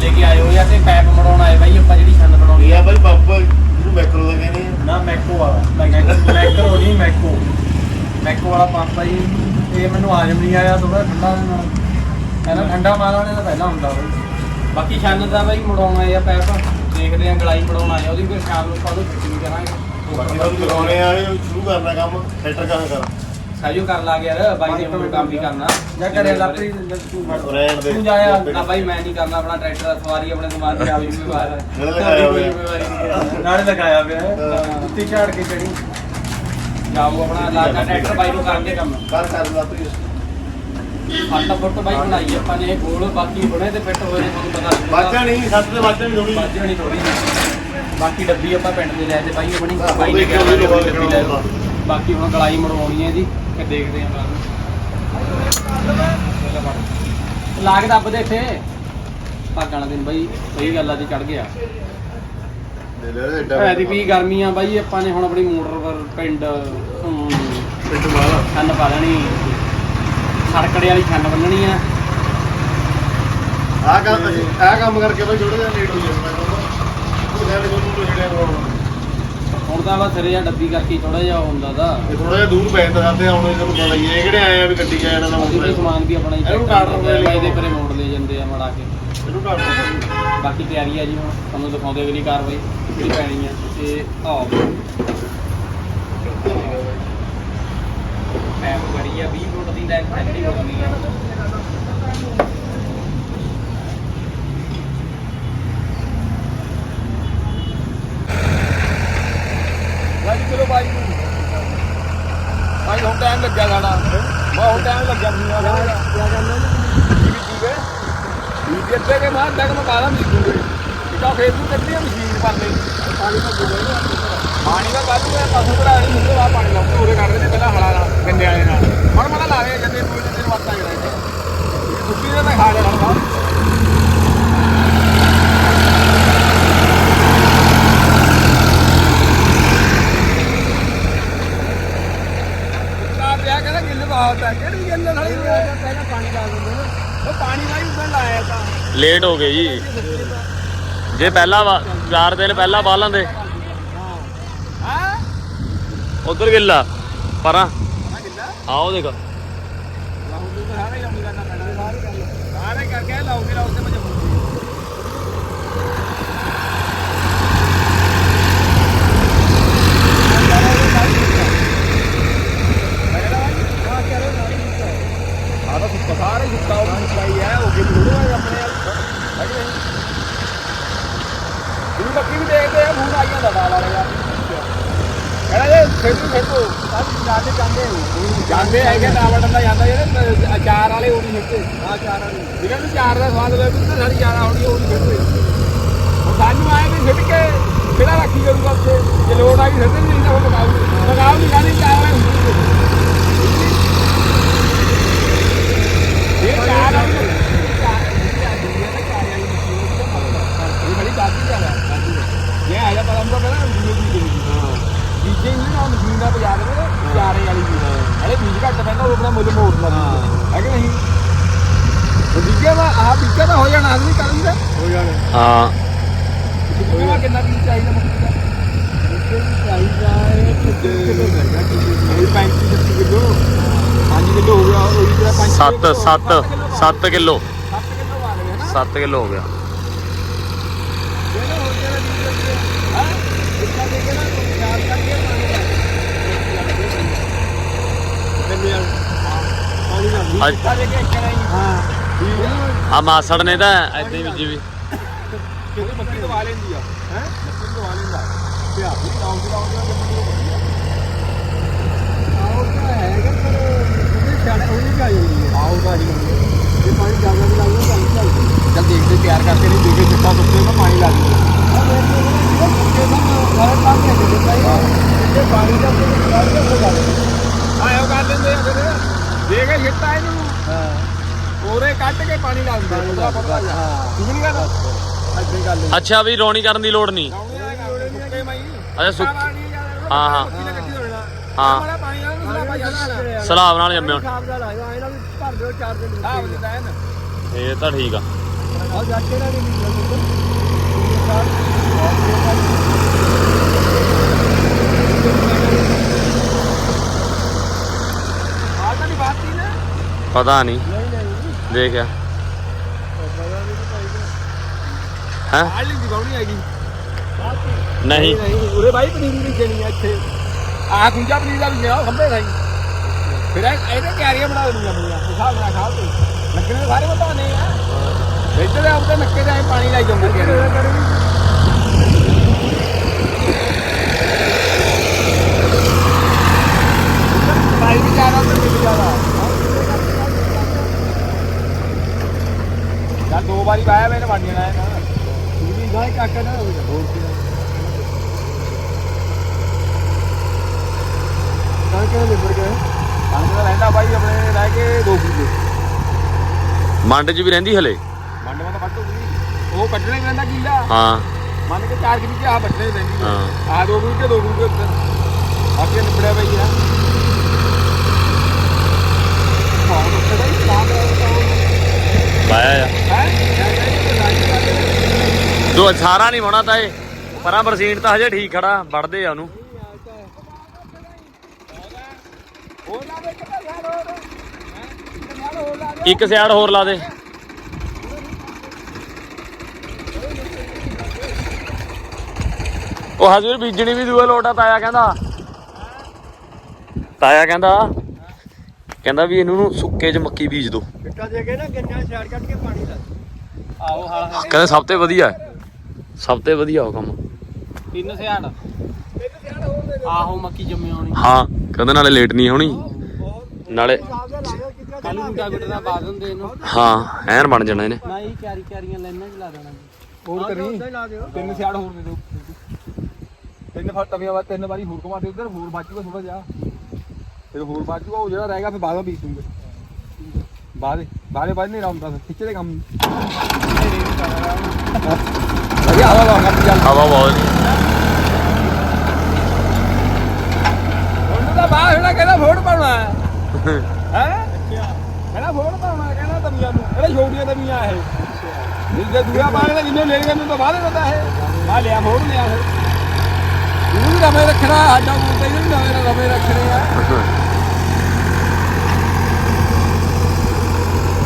ਲੈ ਕੇ ਆਏ ਹੋਏ ਆ ਤੇ ਪੈਪ ਮੜਾਉਣ ਆਏ ਬਾਈ ਆਪਾਂ ਜਿਹੜੀ ਛੰਨ ਬਣਾਉਣੀ ਆ। ਬਾਈ ਪੰਪ ਜਿਹਨੂੰ ਮੈਕਰੋ ਦਾ ਕਹਿੰਦੇ ਆ। ਨਾ ਮੈਕੋ ਵਾਲਾ। ਮੈਕਰੋ ਨਹੀਂ ਮੈਕੋ ਮੈਕੋ ਵਾਲਾ ਪੰਪ ਆ ਜੀ ਇਹ ਮੈਨੂੰ ਆਜਮ ਨਹੀਂ ਆਇਆ ਥੋੜਾ ਠੰਡਾ ਦੇ ਕਹਿੰਦਾ ਠੰਡਾ ਮਾਲ ਵਾਲੇ ਦਾ ਪਹਿਲਾਂ ਹੁੰਦਾ ਬਈ ਬਾਕੀ ਛੰਨ ਦਾ ਬਾਈ ਮੜਾਉਣ ਆ ਪੈਪ ਦੇਖਦੇ ਆ ਗਲਾਈ ਮੜਾਉਣ ਆ ਉਹਦੀ ਫਿਰ ਸ਼ਾਮ ਨੂੰ ਆਪਾਂ ਫਿਟਿੰਗ ਕਰਾਂਗੇ। ਬਾਕੀ ਤੁਹਾਨੂੰ ਦਿਖਾਉਣੇ ਆ ਇਹ ਸ਼ੁਰੂ ਕਰਨਾ ਕੰਮ ਸੈਟਰ ਕਹਾਂ ਕਰ। ਸਾਜੋ ਕਰ ਲਾ ਗਿਆ ਯਾਰ ਬਾਈ ਨੇ ਹੁਣ ਕੰਮ ਵੀ ਕਰਨਾ। ਜਾਂ ਕਰਿਆ ਲਾਪਰੀ ਤੂੰ ਦੇ ਤੂੰ ਜਾਇਆ ਨਾ ਬਾਈ ਮੈਂ ਨਹੀਂ ਕਰਨਾ ਆਪਣਾ ਟਰੈਕਟਰ ਦਾ ਸਵਾਰੀ ਆਪਣੇ ਦਿਮਾਗ ਤੇ ਆਵੇ ਜ਼ਿੰਮੇਵਾਰ ਹੈ ਨਾਲੇ ਲਗਾਇਆ ਹੋਇਆ। ਨਾਲੇ ਲਗਾਇਆ ਪਿਆ ਹੈ। ਉੱਤੀ ਝਾੜ ਕੇ ਚੜੀ। ਜਾਓ ਆਪਣਾ ਲਾਗਾ ਟਰੈਕਟਰ ਬਾਈ ਨੂੰ ਕਰਦੇ ਕੰਮ। ਕਰ ਕਰ ਲਾਪਰੀ ਫੱਟ ਫੁੱਟ ਬਾਈ ਬਣਾਈ ਆਪਾਂ ਨੇ ਇਹ ਗੋਲ ਬਾਕੀ ਬਣੇ ਤੇ ਫਿੱਟ ਹੋਏ ਨੇ ਤੁਹਾਨੂੰ ਪਤਾ ਲੱਗ ਬਾਚਾ ਨਹੀਂ ਸੱਤ ਦੇ ਬਾਚਾ ਨਹੀਂ ਥੋੜੀ ਬਾਜਣੀ ਥੋੜੀ ਬਾਕੀ ਡੱਬੀ ਆਪਾਂ ਪਿੰਡ ਦੇ ਲੈ ਤੇ ਬਾਈ ਆਪਣੀ ਆਹੋ, ਬਾਈ ਨੇ ਦੇਖਿਆ ਕਿਹਾ ਵੀ ਡੱਬੀ ਡੱਬੀ ਲੈ ਲਓ। ਲਗਾਉਣਾ। ਬਾਕੀ ਹੁਣ ਗਲਾਈ ਮਰਵਾਉਣੀ ਹੈ ਇਹਦੀ ਫਿਰ ਦੇਖਦੇ ਆਂ ਬਾਅਦ ਲਾਗ ਦੱਬ ਦੇ ਇੱਥੇ। ਭਾਗਾਂ ਵਾਲਾ ਦਿਨ ਬਾਈ ਸਹੀ ਗੱਲ ਆ ਜੀ ਚੜ ਗਿਆ। ਲੈ ਲੈ ਐਡਾ ਐਦੀ ਵੀ ਗਰਮੀਆਂ ਬਾਈ ਆਪਾਂ ਨੇ ਹੁਣ ਆਪਣੀ ਮੋਟਰ ਪਰ ਪਿੰਡ ਹਮ, ਪਿੱਟ ਮਾਰਾ ਛੰਨ ਪਾ ਲੈਣੀ। ਸੜਕੜੇ ਵਾਲੀ ਛੰਨ ਬੰਨਣੀ ਆ। ਆ ਕੰਮ ਅਸੀਂ ਆ ਕੰਮ ਕਰਕੇ ਬਈ ਥੋੜਾ ਜਿਹਾ ਲੇਟ ਹੋ ਗਿਆ ਮੈਂ ਕਹਿੰਦਾ ਉਹ ਸਾਡੇ ਕੋਲ ਨੂੰ ਛੜਿਆ ਕਰਵਾਉਣਾ ਹੁਣ ਤਾਂ ਬਸ ਸਿਰੇ ਜਾਂ ਡੱਬੀ ਕਰਕੇ ਥੋੜਾ ਜਿਹਾ ਉਹ ਹੁੰਦਾ ਦਾ ਇਹ ਥੋੜਾ ਜਿਹਾ ਦੂਰ ਪੈ ਜਾਂਦਾ ਜਾਂਦੇ ਆਉਣੇ ਤੁਹਾਨੂੰ ਪਤਾ ਹੀ ਹੈ ਇਹ ਕਿਹੜੇ ਆਏ ਆ ਵੀ ਗੱਡੀ ਚ ਆਣਾ ਨਾ ਅਸੀਂ ਵੀ ਸਮਾਨ ਵੀ ਆਪਣਾ ਹੀ ਇਹਨੂੰ check ਕਾਟਰ ਕਰਦੇ ਆ, ਲੈ ਇਹਦੇ ਪਰੇ ਮੋੜ ਲੈ ਜਾਂਦੇ ਆ ਮੜਾ ਕੇ। ਇਹਨੂੰ ਬਾਕੀ ਤਿਆਰੀ ਆ ਜੀ ਹੁਣ ਤੁਹਾਨੂੰ ਦਿਖਾਉਂਦੇ ਅਗਲੀ ਕਾਰਵਾਈ ਜਿਹੜੀ ਪੈਣੀ ਆ ਤੇ ਆਓ। ਪੈਪ ਕਰੀ ਆ 20 ਫੁੱਟ ਦੀ ਲਾਈਨ ਫੈਕਟਰੀ ਹੋਣੀ। ਆ ਲੈ ਜੀ ਚਲੋ ਬਾਈ ਨੂੰ ਬਾਈ ਹੁਣ ਟਾਈਮ ਲੱਗਿਆ ਸਾਡਾ ਮੈਂ ਹੁਣ ਟਾਈਮ ਲੱਗਿਆ ਮਹੀਨਾ ਦਾ ਕੀ ਕਰਨਾ ਜੀ ਵੀ ਜੂਗੇ ਵੀ ਕਿੱਥੇ ਕੇ ਮਾਰ ਤੱਕ ਮੈਂ ਕਾਲਾ ਨਹੀਂ ਜੂਗੇ ਕਿਤਾ ਫੇਸਬੁੱਕ ਕੱਢੀ ਆ ਮਸ਼ੀਨ ਪਰ ਪਾਣੀ ਦਾ ਜੂਗੇ ਪਾਣੀ ਦਾ ਭਰਾ ਨਹੀਂ ਹੁੰਦੇ ਆ ਪਾਣੀ ਲਾਉਂਦੇ ਉਰੇ ਕੱਢਦੇ ਨੇ ਪਹਿਲਾਂ ਹਲਾ ਨਾਲ ਗੰਨੇ ਵਾਲੇ ਨਾਲ। ਹੁਣ ਮਣਾ ਲਾਵੇ ਜੰਨੇ ਕੋਈ ਦਿਨ ਵਰਤਾ ਕਰਾਂਗੇ ਕੁੱਤੀ ਨੇ ਤਾਂ ਖਾ ਲਿਆ ਹੁਣ ਗਿੱਲ ਕਿਹੜੀ ਗਿੱਲ ਨਾਲੀ ਪਹਿਲਾਂ ਪਾਣੀ ਲਾ ਦਿੰਦੇ ਨੇ। ਉਹ ਪਾਣੀ ਨਾਲ ਹੀ ਉੱਧਰ ਲਾਇਆ ਤਾਂ ਲੇਟ ਹੋ ਗਏ ਜੀ। ਜੇ ਪਹਿਲਾਂ ਵਾ- ਚਾਰ ਦਿਨ ਪਹਿਲਾਂ ਬਾਹ ਲੈਂਦੇ। ਹਾਂ। ਉਧਰ ਗਿੱਲਾ। ਪਰਾਂ। ਗਿੱਲਾ? ਆਓ ਦੇਖ ਲਾਹੌਰ ਨੂੰ ਤਾਂ ਸਾਰੇ ਕੰਮ ਕਰਨਾ ਪੈਣਾ ਸਾਰੇ ਕਰ ਸਾਰੇ ਕਰਕੇ ਲਾਉਂਗੇ ਲਾਉਂਗੇ ਮੈਂ ਜੰਮੂ ਆਹ ਸੁੱਕਾ ਸਾਰੇ ਸੁੱਕਾ ਉਹ ਸੁੱਕਾਈ ਹੈ ਉਹ ਕਿਉਂ ਥੋੜਾ ਆਪਣੇ ਆਪ। ਹੈ ਕਿ ਨਹੀਂ ਇਹ ਬੱਕੀ ਵੀ ਦੇਖਦੇ ਆ ਮੂੰਹ ਆਈ ਜਾਂਦਾ ਦਾਲ ਵਾਲੇ ਯਾਰ ਕਹਿੰਦਾ ਜੇ ਖੇਡੂ ਖੇਡੂ ਸਾਰੇ ਜਾਂਦੇ ਜਾਂਦੇ ਜਾਂਦੇ ਹੈਗੇ ਨਾ ਵੜਨ ਦਾ ਜਾਂਦਾ ਜਿਹੜੇ ਅਚਾਰ ਵਾਲੇ ਉਹ ਨਹੀਂ ਖੇਡਦੇ ਆ ਚਾਰ ਵਾਲੇ। ਜਿਹਨਾਂ ਨੂੰ ਚਾਰ ਦਾ ਸਵਾਦ ਹੋਵੇ ਉਹ ਸਾਡੀ ਜ਼ਿਆਦਾ ਹੋਣੀ ਉਹ ਨਹੀਂ ਖੇਡਦੇ ਹੁਣ ਸਾਨੂੰ ਆਏ ਵੀ ਖੇਡ ਕੇ ਕਿਹੜਾ ਰੱਖੀ ਕਰੂਗਾ ਉੱਥੇ? ਜੇ ਲੋੜ ਆਈ ਖੇਡਦੇ ਨਹੀਂ ਤਾਂ ਉਹ ਲਗਾਉ ਲਗਾਉ ਨਹੀਂ ਕਹਿੰਦੇ ਚਾਰ ਵਾਲੇ ਹੁੰਦੇ ਇਹ ਚਾਰ ਵਾਲੇ ਇਹ ਬੜੀ ਬਾਤੀ ਜ਼ਿਆਦਾ ਇਹ ਆਇਆ ਪਰ ਹਮਕੋ ਕਹਿੰਦਾ ਵੀਡੀਓ ਦੀ ਦੇਗੀ ਹਾਂ। ਬੀਜੇ ਨਹੀਂ ਨਾ ਮਸ਼ੀਨ ਦਾ ਬਜਾ ਦੇਵੇ ਚਾਰੇ ਵਾਲੀ ਵੀ ਅਰੇ ਬੀਜ ਘੱਟ ਪੈਂਦਾ ਉਹ ਆਪਣਾ ਮੁੱਲ ਮੋੜਨਾ ਹੈ ਕਿ ਨਹੀਂ ਉਹ ਬੀਜੇ ਦਾ ਆਹ ਬੀਜੇ ਦਾ ਹੋ ਜਾਣਾ ਆਦਮੀ ਕਰ ਲਈਦਾ ਹੋ ਜਾਣੇ ਹਾਂ ਕਿੰਨਾ ਕਿੰਨਾ ਬੀਜ ਚਾਹੀਦਾ ਮੱਕੀ ਦਾ ਚਾਹੀਦਾ ਹੈ ਕਿਲੋ ਹੈਗਾ ਕਿਲੋ 35 ਕਿਲੋ 5 ਕਿਲੋ ਹੋ ਗਿਆ ਉਹ ਵੀ ਤੇਰਾ 5 7 7 7 ਕਿਲੋ 7 ਕਿਲੋ। ਆ ਗਏ ਨਾ। 7 ਕਿਲੋ ਹੋ ਗਿਆ। ਜਿਹੜਾ ਹੋ ਗਿਆ ਬੀਜ ਹਾਂ? ਇੱਕਾ ਦੇ ਕੇ ਨਾ ਚਾਰ ਕਰਕੇ ਪਾਣੀ ਕਿੰਨੇ ਆ ਆ ਮਾਸੜ ਨੇ ਤਾਂ ਐਦਾਂ ਹੀ ਬੀਜੀ ਵੀ। ਕਿਉਂਕਿ ਮੱਕੀ ਦਵਾ ਲੈਂਦੀ ਆ ਹੈ? ਮੱਕੀ ਦਵਾ ਲੈਂਦਾ। ਤੇ ਆਪੀ ਲਾਉਂ ਦੀ ਲਾਉਂ ਦੀ ਜੰਮੀ ਉਹ ਵਧੀਆ ਆਉ ਤਾਂ ਹੈਗਾ ਪਰ ਉਹਦੇ ਛਾੜੇ ਹੋਣੀ ਚਾਹੀਦੀ ਹੈ ਆਉ ਤਾਂ ਨਹੀਂ। ਇਹ ਪਾਣੀ ਜ਼ਿਆਦਾ ਵੀ ਲੱਗਦਾ ਚੱਲ ਚੱਲ ਚੱਲ ਦੇਖਦੇ ਤਿਆਰ ਕਰਕੇ ਨਹੀਂ ਦੇਖੇ ਜਿੱਟਾ ਸੁੱਕੇ ਤਾਂ ਪਾਣੀ ਲੱਗ ਜੂਗਾ ਪਾਣੀ ਦਾ ਆਇਓ ਕਰ ਲੈਂਦੇ ਆ ਫਿਰ ਦੇ ਕੇ ਛਿੱਟਾ ਇਹਨੂੰ ਹਾਂ ਉਹਰੇ ਕੱਢ ਕੇ ਪਾਣੀ ਲਾ ਦਿੰਦੇ ਪਤਾ ਪਤਾ ਹਾਂ। ਠੀਕ ਨਹੀਂ ਗੱਲ ਅੱਛੀ ਗੱਲ ਹੈ ਅੱਛਾ ਵੀ ਰੋਣੀ ਕਰਨ ਦੀ ਲੋੜ ਨਹੀਂ ਕਰਦੇ ਸੁੱਕੇ ਮਾਈ ਅੱਛਾ ਸੁੱਕ ਹਾਂ, ਹਾਂ। ਹਾਂ ਨਾਲ ਸਲਾਬਾ ਜਾਣਾ ਨਾਲ ਜੰਮਿਆ। ਸਾਬ ਦਾ ਲਾਇਆ ਇਹਨਾਂ ਵੀ ਭਰ ਦਿਓ 4 ਦਿਨ ਸਾਬ ਦਿੱਤਾ ਹੈ ਨਾ ਇਹ ਤਾਂ ਠੀਕ ਆ। ਆ ਜਾਕੇ ਨਾਲ ਨਹੀਂ ਆ ਤਾਂ ਨਹੀਂ ਬਾਤ ਸੀ ਨਾ ਪਤਾ ਨਹੀਂ। ਦੇਖਿਆ ਹੈ ਨਹੀਂ ਉਰੇ ਬਾਈ ਪਨੀਰ ਵੀ ਆ ਇੱਥੇ। ਆ ਕੁੰਜਾ ਪਨੀਰ ਦਾ ਵੀ ਜਿਹੜਾ ਖੰਬੇ ਸਾਈ ਫਿਰ ਇਹ- ਇਹਦੇ ਕਿਆਰੀਆਂ ਬਣਾ ਦੇਣੀਆਂ ਆਪਣੀਆਂ ਹਿਸਾਬ ਨਾਲ ਖਾਲ ਤੇ ਲੱਗਣੇ ਸਾਰੇ ਬਤਾਨੇ ਆ। ਇੱਧਰ ਦੇ ਉੱਤੇ ਨੱਕੇ ਦੇ ਐਂ ਪਾਣੀ ਲਾਈ ਜਾਂਦੇ ਪਾਈ ਵੀ ਜ਼ਿਆਦਾ ਤੇ ਮਿਲ ਜ਼ਿਆਦਾ ਯਾਰ ਦੋ ਵਾਰੀ ਵਾਇਆ ਮੈਨੇ ਬਣ ਜਾਣਾ ਹੈ ਨਾ। ਵੀ ਗਾਇ ਕਾਕਾ ਨਾ ਹੋਰ ਕੀ ਕਣਕ ਦੇ ਨਿਬੜ ਗਏ ਕਣਕ ਦਾ ਰਹਿੰਦਾ ਬਾਈ ਆਪਣੇ ਰਹਿ ਕੇ 2 ਕਿਲੋ ਮੰਡ 'ਚ ਵੀ ਰਹਿੰਦੀ ਹਲੇ? ਮੰਡ ਮਾ ਤਾਂ ਵੱਟ ਹੋ। ਉਹ ਕੱਢਣਾ ਹੀ। ਰਹਿੰਦਾ ਕਿੱਲਾ ਹਾਂ ਮੰਨ ਕੇ 4 ਕਿਲੋ ਆ ਵੱਟਣੇ ਰਹਿੰਦੀ ਹਾਂ। ਆ 2 ਕਿਲੋ ਤੇ 2 ਕਿਲੋ ਬਾਕੀ ਨਿਬੜਿਆ ਪਈ ਆ ਪਾਇਆ ਆ ਹੈ ਸਾਰਾ ਨਹੀਂ ਹੋਣਾ ਤਾਂ ਇਹ, ਪਰਾਂ ਬਰਸੀਨ ਤਾਂ ਹਜੇ ਠੀਕ ਖੜਾ ਵੜਦੇ ਆ ਉਹਨੂੰ। ਹੋਰ ਲਾ ਦੇ ਕਿੱਥੇ ਯਾਰ ਹੋਰ ਹੈ ਕਿੱਥੇ ਯਾਰ ਹੋਰ ਲਾ ਦੇ ਇੱਕ ਸਿਆੜ ਹੋਰ ਲਾ ਦੇ। ਉਹ ਹਜੂਰ ਬੀਜਣੀ ਵੀ ਦੂਏ ਲੋਟਾ ਤਾਇਆ ਕਹਿੰਦਾ। ਤਾਇਆ ਕਹਿੰਦਾ ਕਹਿੰਦਾ ਵੀ ਇਹਨੂੰ ਨੂੰ ਸੁੱਕੇ 'ਚ ਮੱਕੀ ਬੀਜ ਦੋ। ਕਿੱਟਾ ਦੇ ਕੇ ਨਾ ਗੰਨਾ ਛਾੜ ਕੱਢ ਕੇ ਪਾਣੀ ਲਾ ਆਓ ਹਾਂ ਹਾਂ। ਕਹਿੰਦਾ ਸਭ ਤੋਂ ਵਧੀਆ ਹੈ। ਸਭ ਤੋਂ ਵਧੀਆ ਉਹ ਕੰਮ। ਤਿੰਨ ਸਿਆੜ। ਆਹੋ ਮੱਕੀ ਜੰਮੇ ਆਉਣੀ ਹਾਂ। ਕਹਿੰਦਾ ਨਾਲੇ ਲੇਟ ਨਹੀਂ ਹੋਣੀ। ਨਾਲੇ ਕੱਲ ਨੂੰ ਡਾਕਟਰ ਦਾ ਪਾ ਦਿੰਦੇ ਇਹਨੂੰ। ਹਾਂ ਐਨ ਬਣ ਜਾਣਾ ਇਹਨੇ। ਨਾ ਹੀ ਕਿਆਰੀ ਕਿਆਰੀਆਂ ਲਾਈਨਾਂ 'ਚ ਲਾ ਦੇਣਾ। ਹੋਰ ਕਰੀ ਤਿੰਨ ਸਿਆੜ ਹੋਰ ਦੇ ਦਿਓ। ਤਿੰਨ ਫੱਟ ਤਵੀਆਂ ਬਾਅਦ ਤਿੰਨ ਵਾਰੀ ਹੋਰ ਘੁਮਾ ਦੇ ਉਧਰ ਹੋਰ ਬਾਜੂਗਾ ਥੋੜਾ ਜਿਹਾ। ਫਿਰ ਹੋਰ ਬਾਜੂਗਾ ਉਹ ਜਿਹੜਾ ਰਹੇਗਾ ਫਿਰ ਬਾਅਦ ਬੀਜ ਦੂੰਗੇ ਬਾਅਦ ਬਾਅਦ ਬਾਅਦ ਨਹੀਂ ਰਾਉਂਦਾ ਫਿਰ ਖਿੱਚੇ ਦੇ ਕੰਮ ਵਧੀਆ ਹਵਾ ਲਾ ਕੰਮ ਚੱਲ। ਹਵਾ ਬਹੁਤ ਕਹਿੰਦਾ ਬਾਹਰ ਹੋਣਾ ਕਹਿੰਦਾ ਵੋਟ ਪਾਉਣਾ। ਹੈ? ਹੈ ਕਹਿੰਦਾ ਵੋਟ ਪਾਉਣਾ ਹੈ, ਕਹਿੰਦਾ ਤਮੀਆਂ ਨੂੰ। ਕਹਿੰਦਾ ਛੋਟੀਆਂ ਤਮੀਆਂ ਇਹ। ਜੇ ਦੂਆ ਪਾਣੇ ਦਾ ਜਿੰਨੇ ਲੈ ਗਏ ਨੂੰ ਤਾਂ ਬਾਹਰ ਹੁੰਦਾ ਹੈ ਆ ਲਿਆ ਵੋਟ ਲਿਆ ਇਹ। ਤੂੰ ਵੀ ਰਵੇ ਰੱਖਣਾ ਸਾਡਾ ਬੂਟੇ ਵੀ ਨਵੇਂ ਰਵੇ ਰੱਖਣੇ ਆ।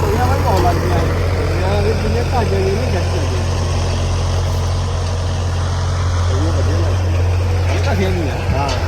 ਕੋਈ ਆਵਾਜ਼ ਕੋਲ ਲੱਗ ਗਿਆ ਯਾਰ ਇਹ ਜਿੰਨੇ ਭੱਜ ਗਏ ਨੇ ਜੱਟ ਗਏ ਇਹ ਵਧੀਆ ਲੱਗਦਾ ਇਹ ਤਾਂ ਫੇਰ ਨਹੀਂ ਆ। ਹਾਂ।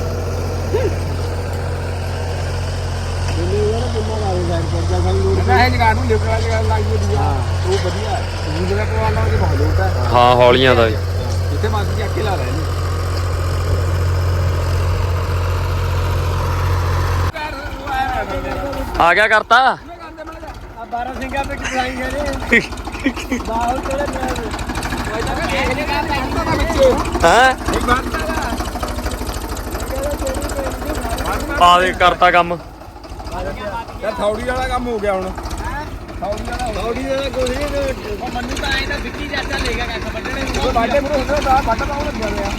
ਇਹ ਜਗਾੜ ਨੂੰ ਲਿਫਟ ਵਾਲੀ ਗੱਲ ਲਾਈ ਹੋਈ ਆ ਉਹ ਵਧੀਆ ਹੈ ਦੂਜੇ ਕੋਲ ਵਾਲਾ ਉਹ ਬਹੁਤ ਲੋਟ ਹੈ ਹਾਂ ਹੌਲੀਆਂ ਦਾ ਇੱਥੇ ਮਾਸੀ ਜੀ ਅੱਕੇ ਲਾ ਰਹੇ ਨੇ ਆ ਗਿਆ ਕਰਤਾ? ਆ 12 ਸਿੰਘਾਂ ਤੇ ਕਿਸਾਈ ਹੈ? ਨੇ ਬਾਹਰ ਚਲੇ ਹੈ ਆ ਦੇ ਕਰਤਾ ਕੰਮ। ਯਾਰ ਥੌੜੀ ਵਾਲਾ ਕੰਮ ਹੋ ਗਿਆ ਹੁਣ। ਥੌੜੀ ਵਾਲਾ ਥੋੜੀ ਨਹੀਂ ਉਹ ਮੰਨੂ ਤਾਂ ਤਾਂ ਵਿੱਕੀ ਚਾਚਾ ਲੈ ਗਿਆ ਕੱਖ ਵੱਢਣੇ ਨੂੰ। ਉਹ ਬਾਡੇ ਮੂਰੇ ਹੁੰਦਾ ਬਾਡਾ ਪਾਉਣ ਲੱਗਿਆ ਹੋਇਆ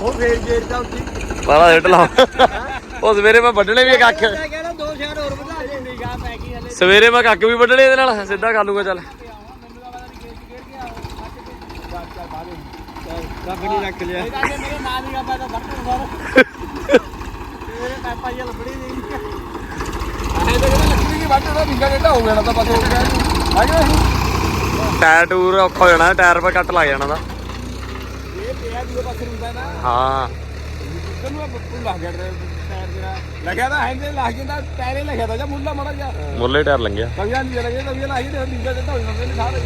ਉਹ ਫੇਰ ਜੇਰ ਦਾ ਉੱਥੇ ਸਾਰਾ ਹਿੱਟ ਲਾ। ਉਹ ਸਵੇਰੇ ਮੈਂ ਵੱਢਣੇ ਵੀ ਕੱਖ। ਮੈਂ ਕਹਿੰਦਾ ਦੋ ਸ਼ਹਿਰ ਹੋਰ ਵਧਾ ਦੇ ਗਾ ਪੈ ਗਈ ਹਲੇ। ਸਵੇਰੇ ਮੈਂ ਕੱਖ ਵੀ ਵੱਢਣੇ ਇਹਦੇ ਨਾਲ ਸਿੱਧਾ ਕਰ ਲੂਗਾ ਚੱਲ। ਰੱਬ ਨਹੀਂ ਰੱਖ ਲਿਆ। ਇਹਦਾ ਤੇ ਮੇਰੇ ਨਾਂ ਦੀ ਗੱਪਾ ਤਾਂ ਵੱਟਣ ਸਰ ਟਾਇਰ ਟੂਰ ਔਖਾ ਹੋ ਜਾਣਾ ਟਾਇਰ 'ਤੇ ਕੱਟ ਲੱਗ ਜਾਣਾ ਦਾ ਇਹ ਪਿਆ ਦੂਏ ਪਾਸੇ ਹੁੰਦਾ ਨਾ। ਹਾਂ। ਤੈਨੂੰ ਬੱਪੂ ਲੱਗ ਗਿਆ ਟਾਇਰ ਜਿਹੜਾ ਲੱਗਿਆ ਤਾਂ ਹੈ ਨਹੀਂ ਲੱਗ ਜਾਂਦਾ ਟਾਇਰ ਲੱਗਿਆ ਤਾਂ ਜਾਂ ਮੁੱਲਾ ਮੜਾ ਜਾ। ਮੁੱਲੇ ਟਾਇਰ ਲੰਘਿਆ। ਕਵੀਆਂ ਨਹੀਂ ਲੱਗਿਆ ਕਵੀਆਂ ਲਾਈ ਤੇ ਵਿੰਗਾ ਡੇਢਾ ਹੋ ਜਾਂਦਾ ਸਾਰੇ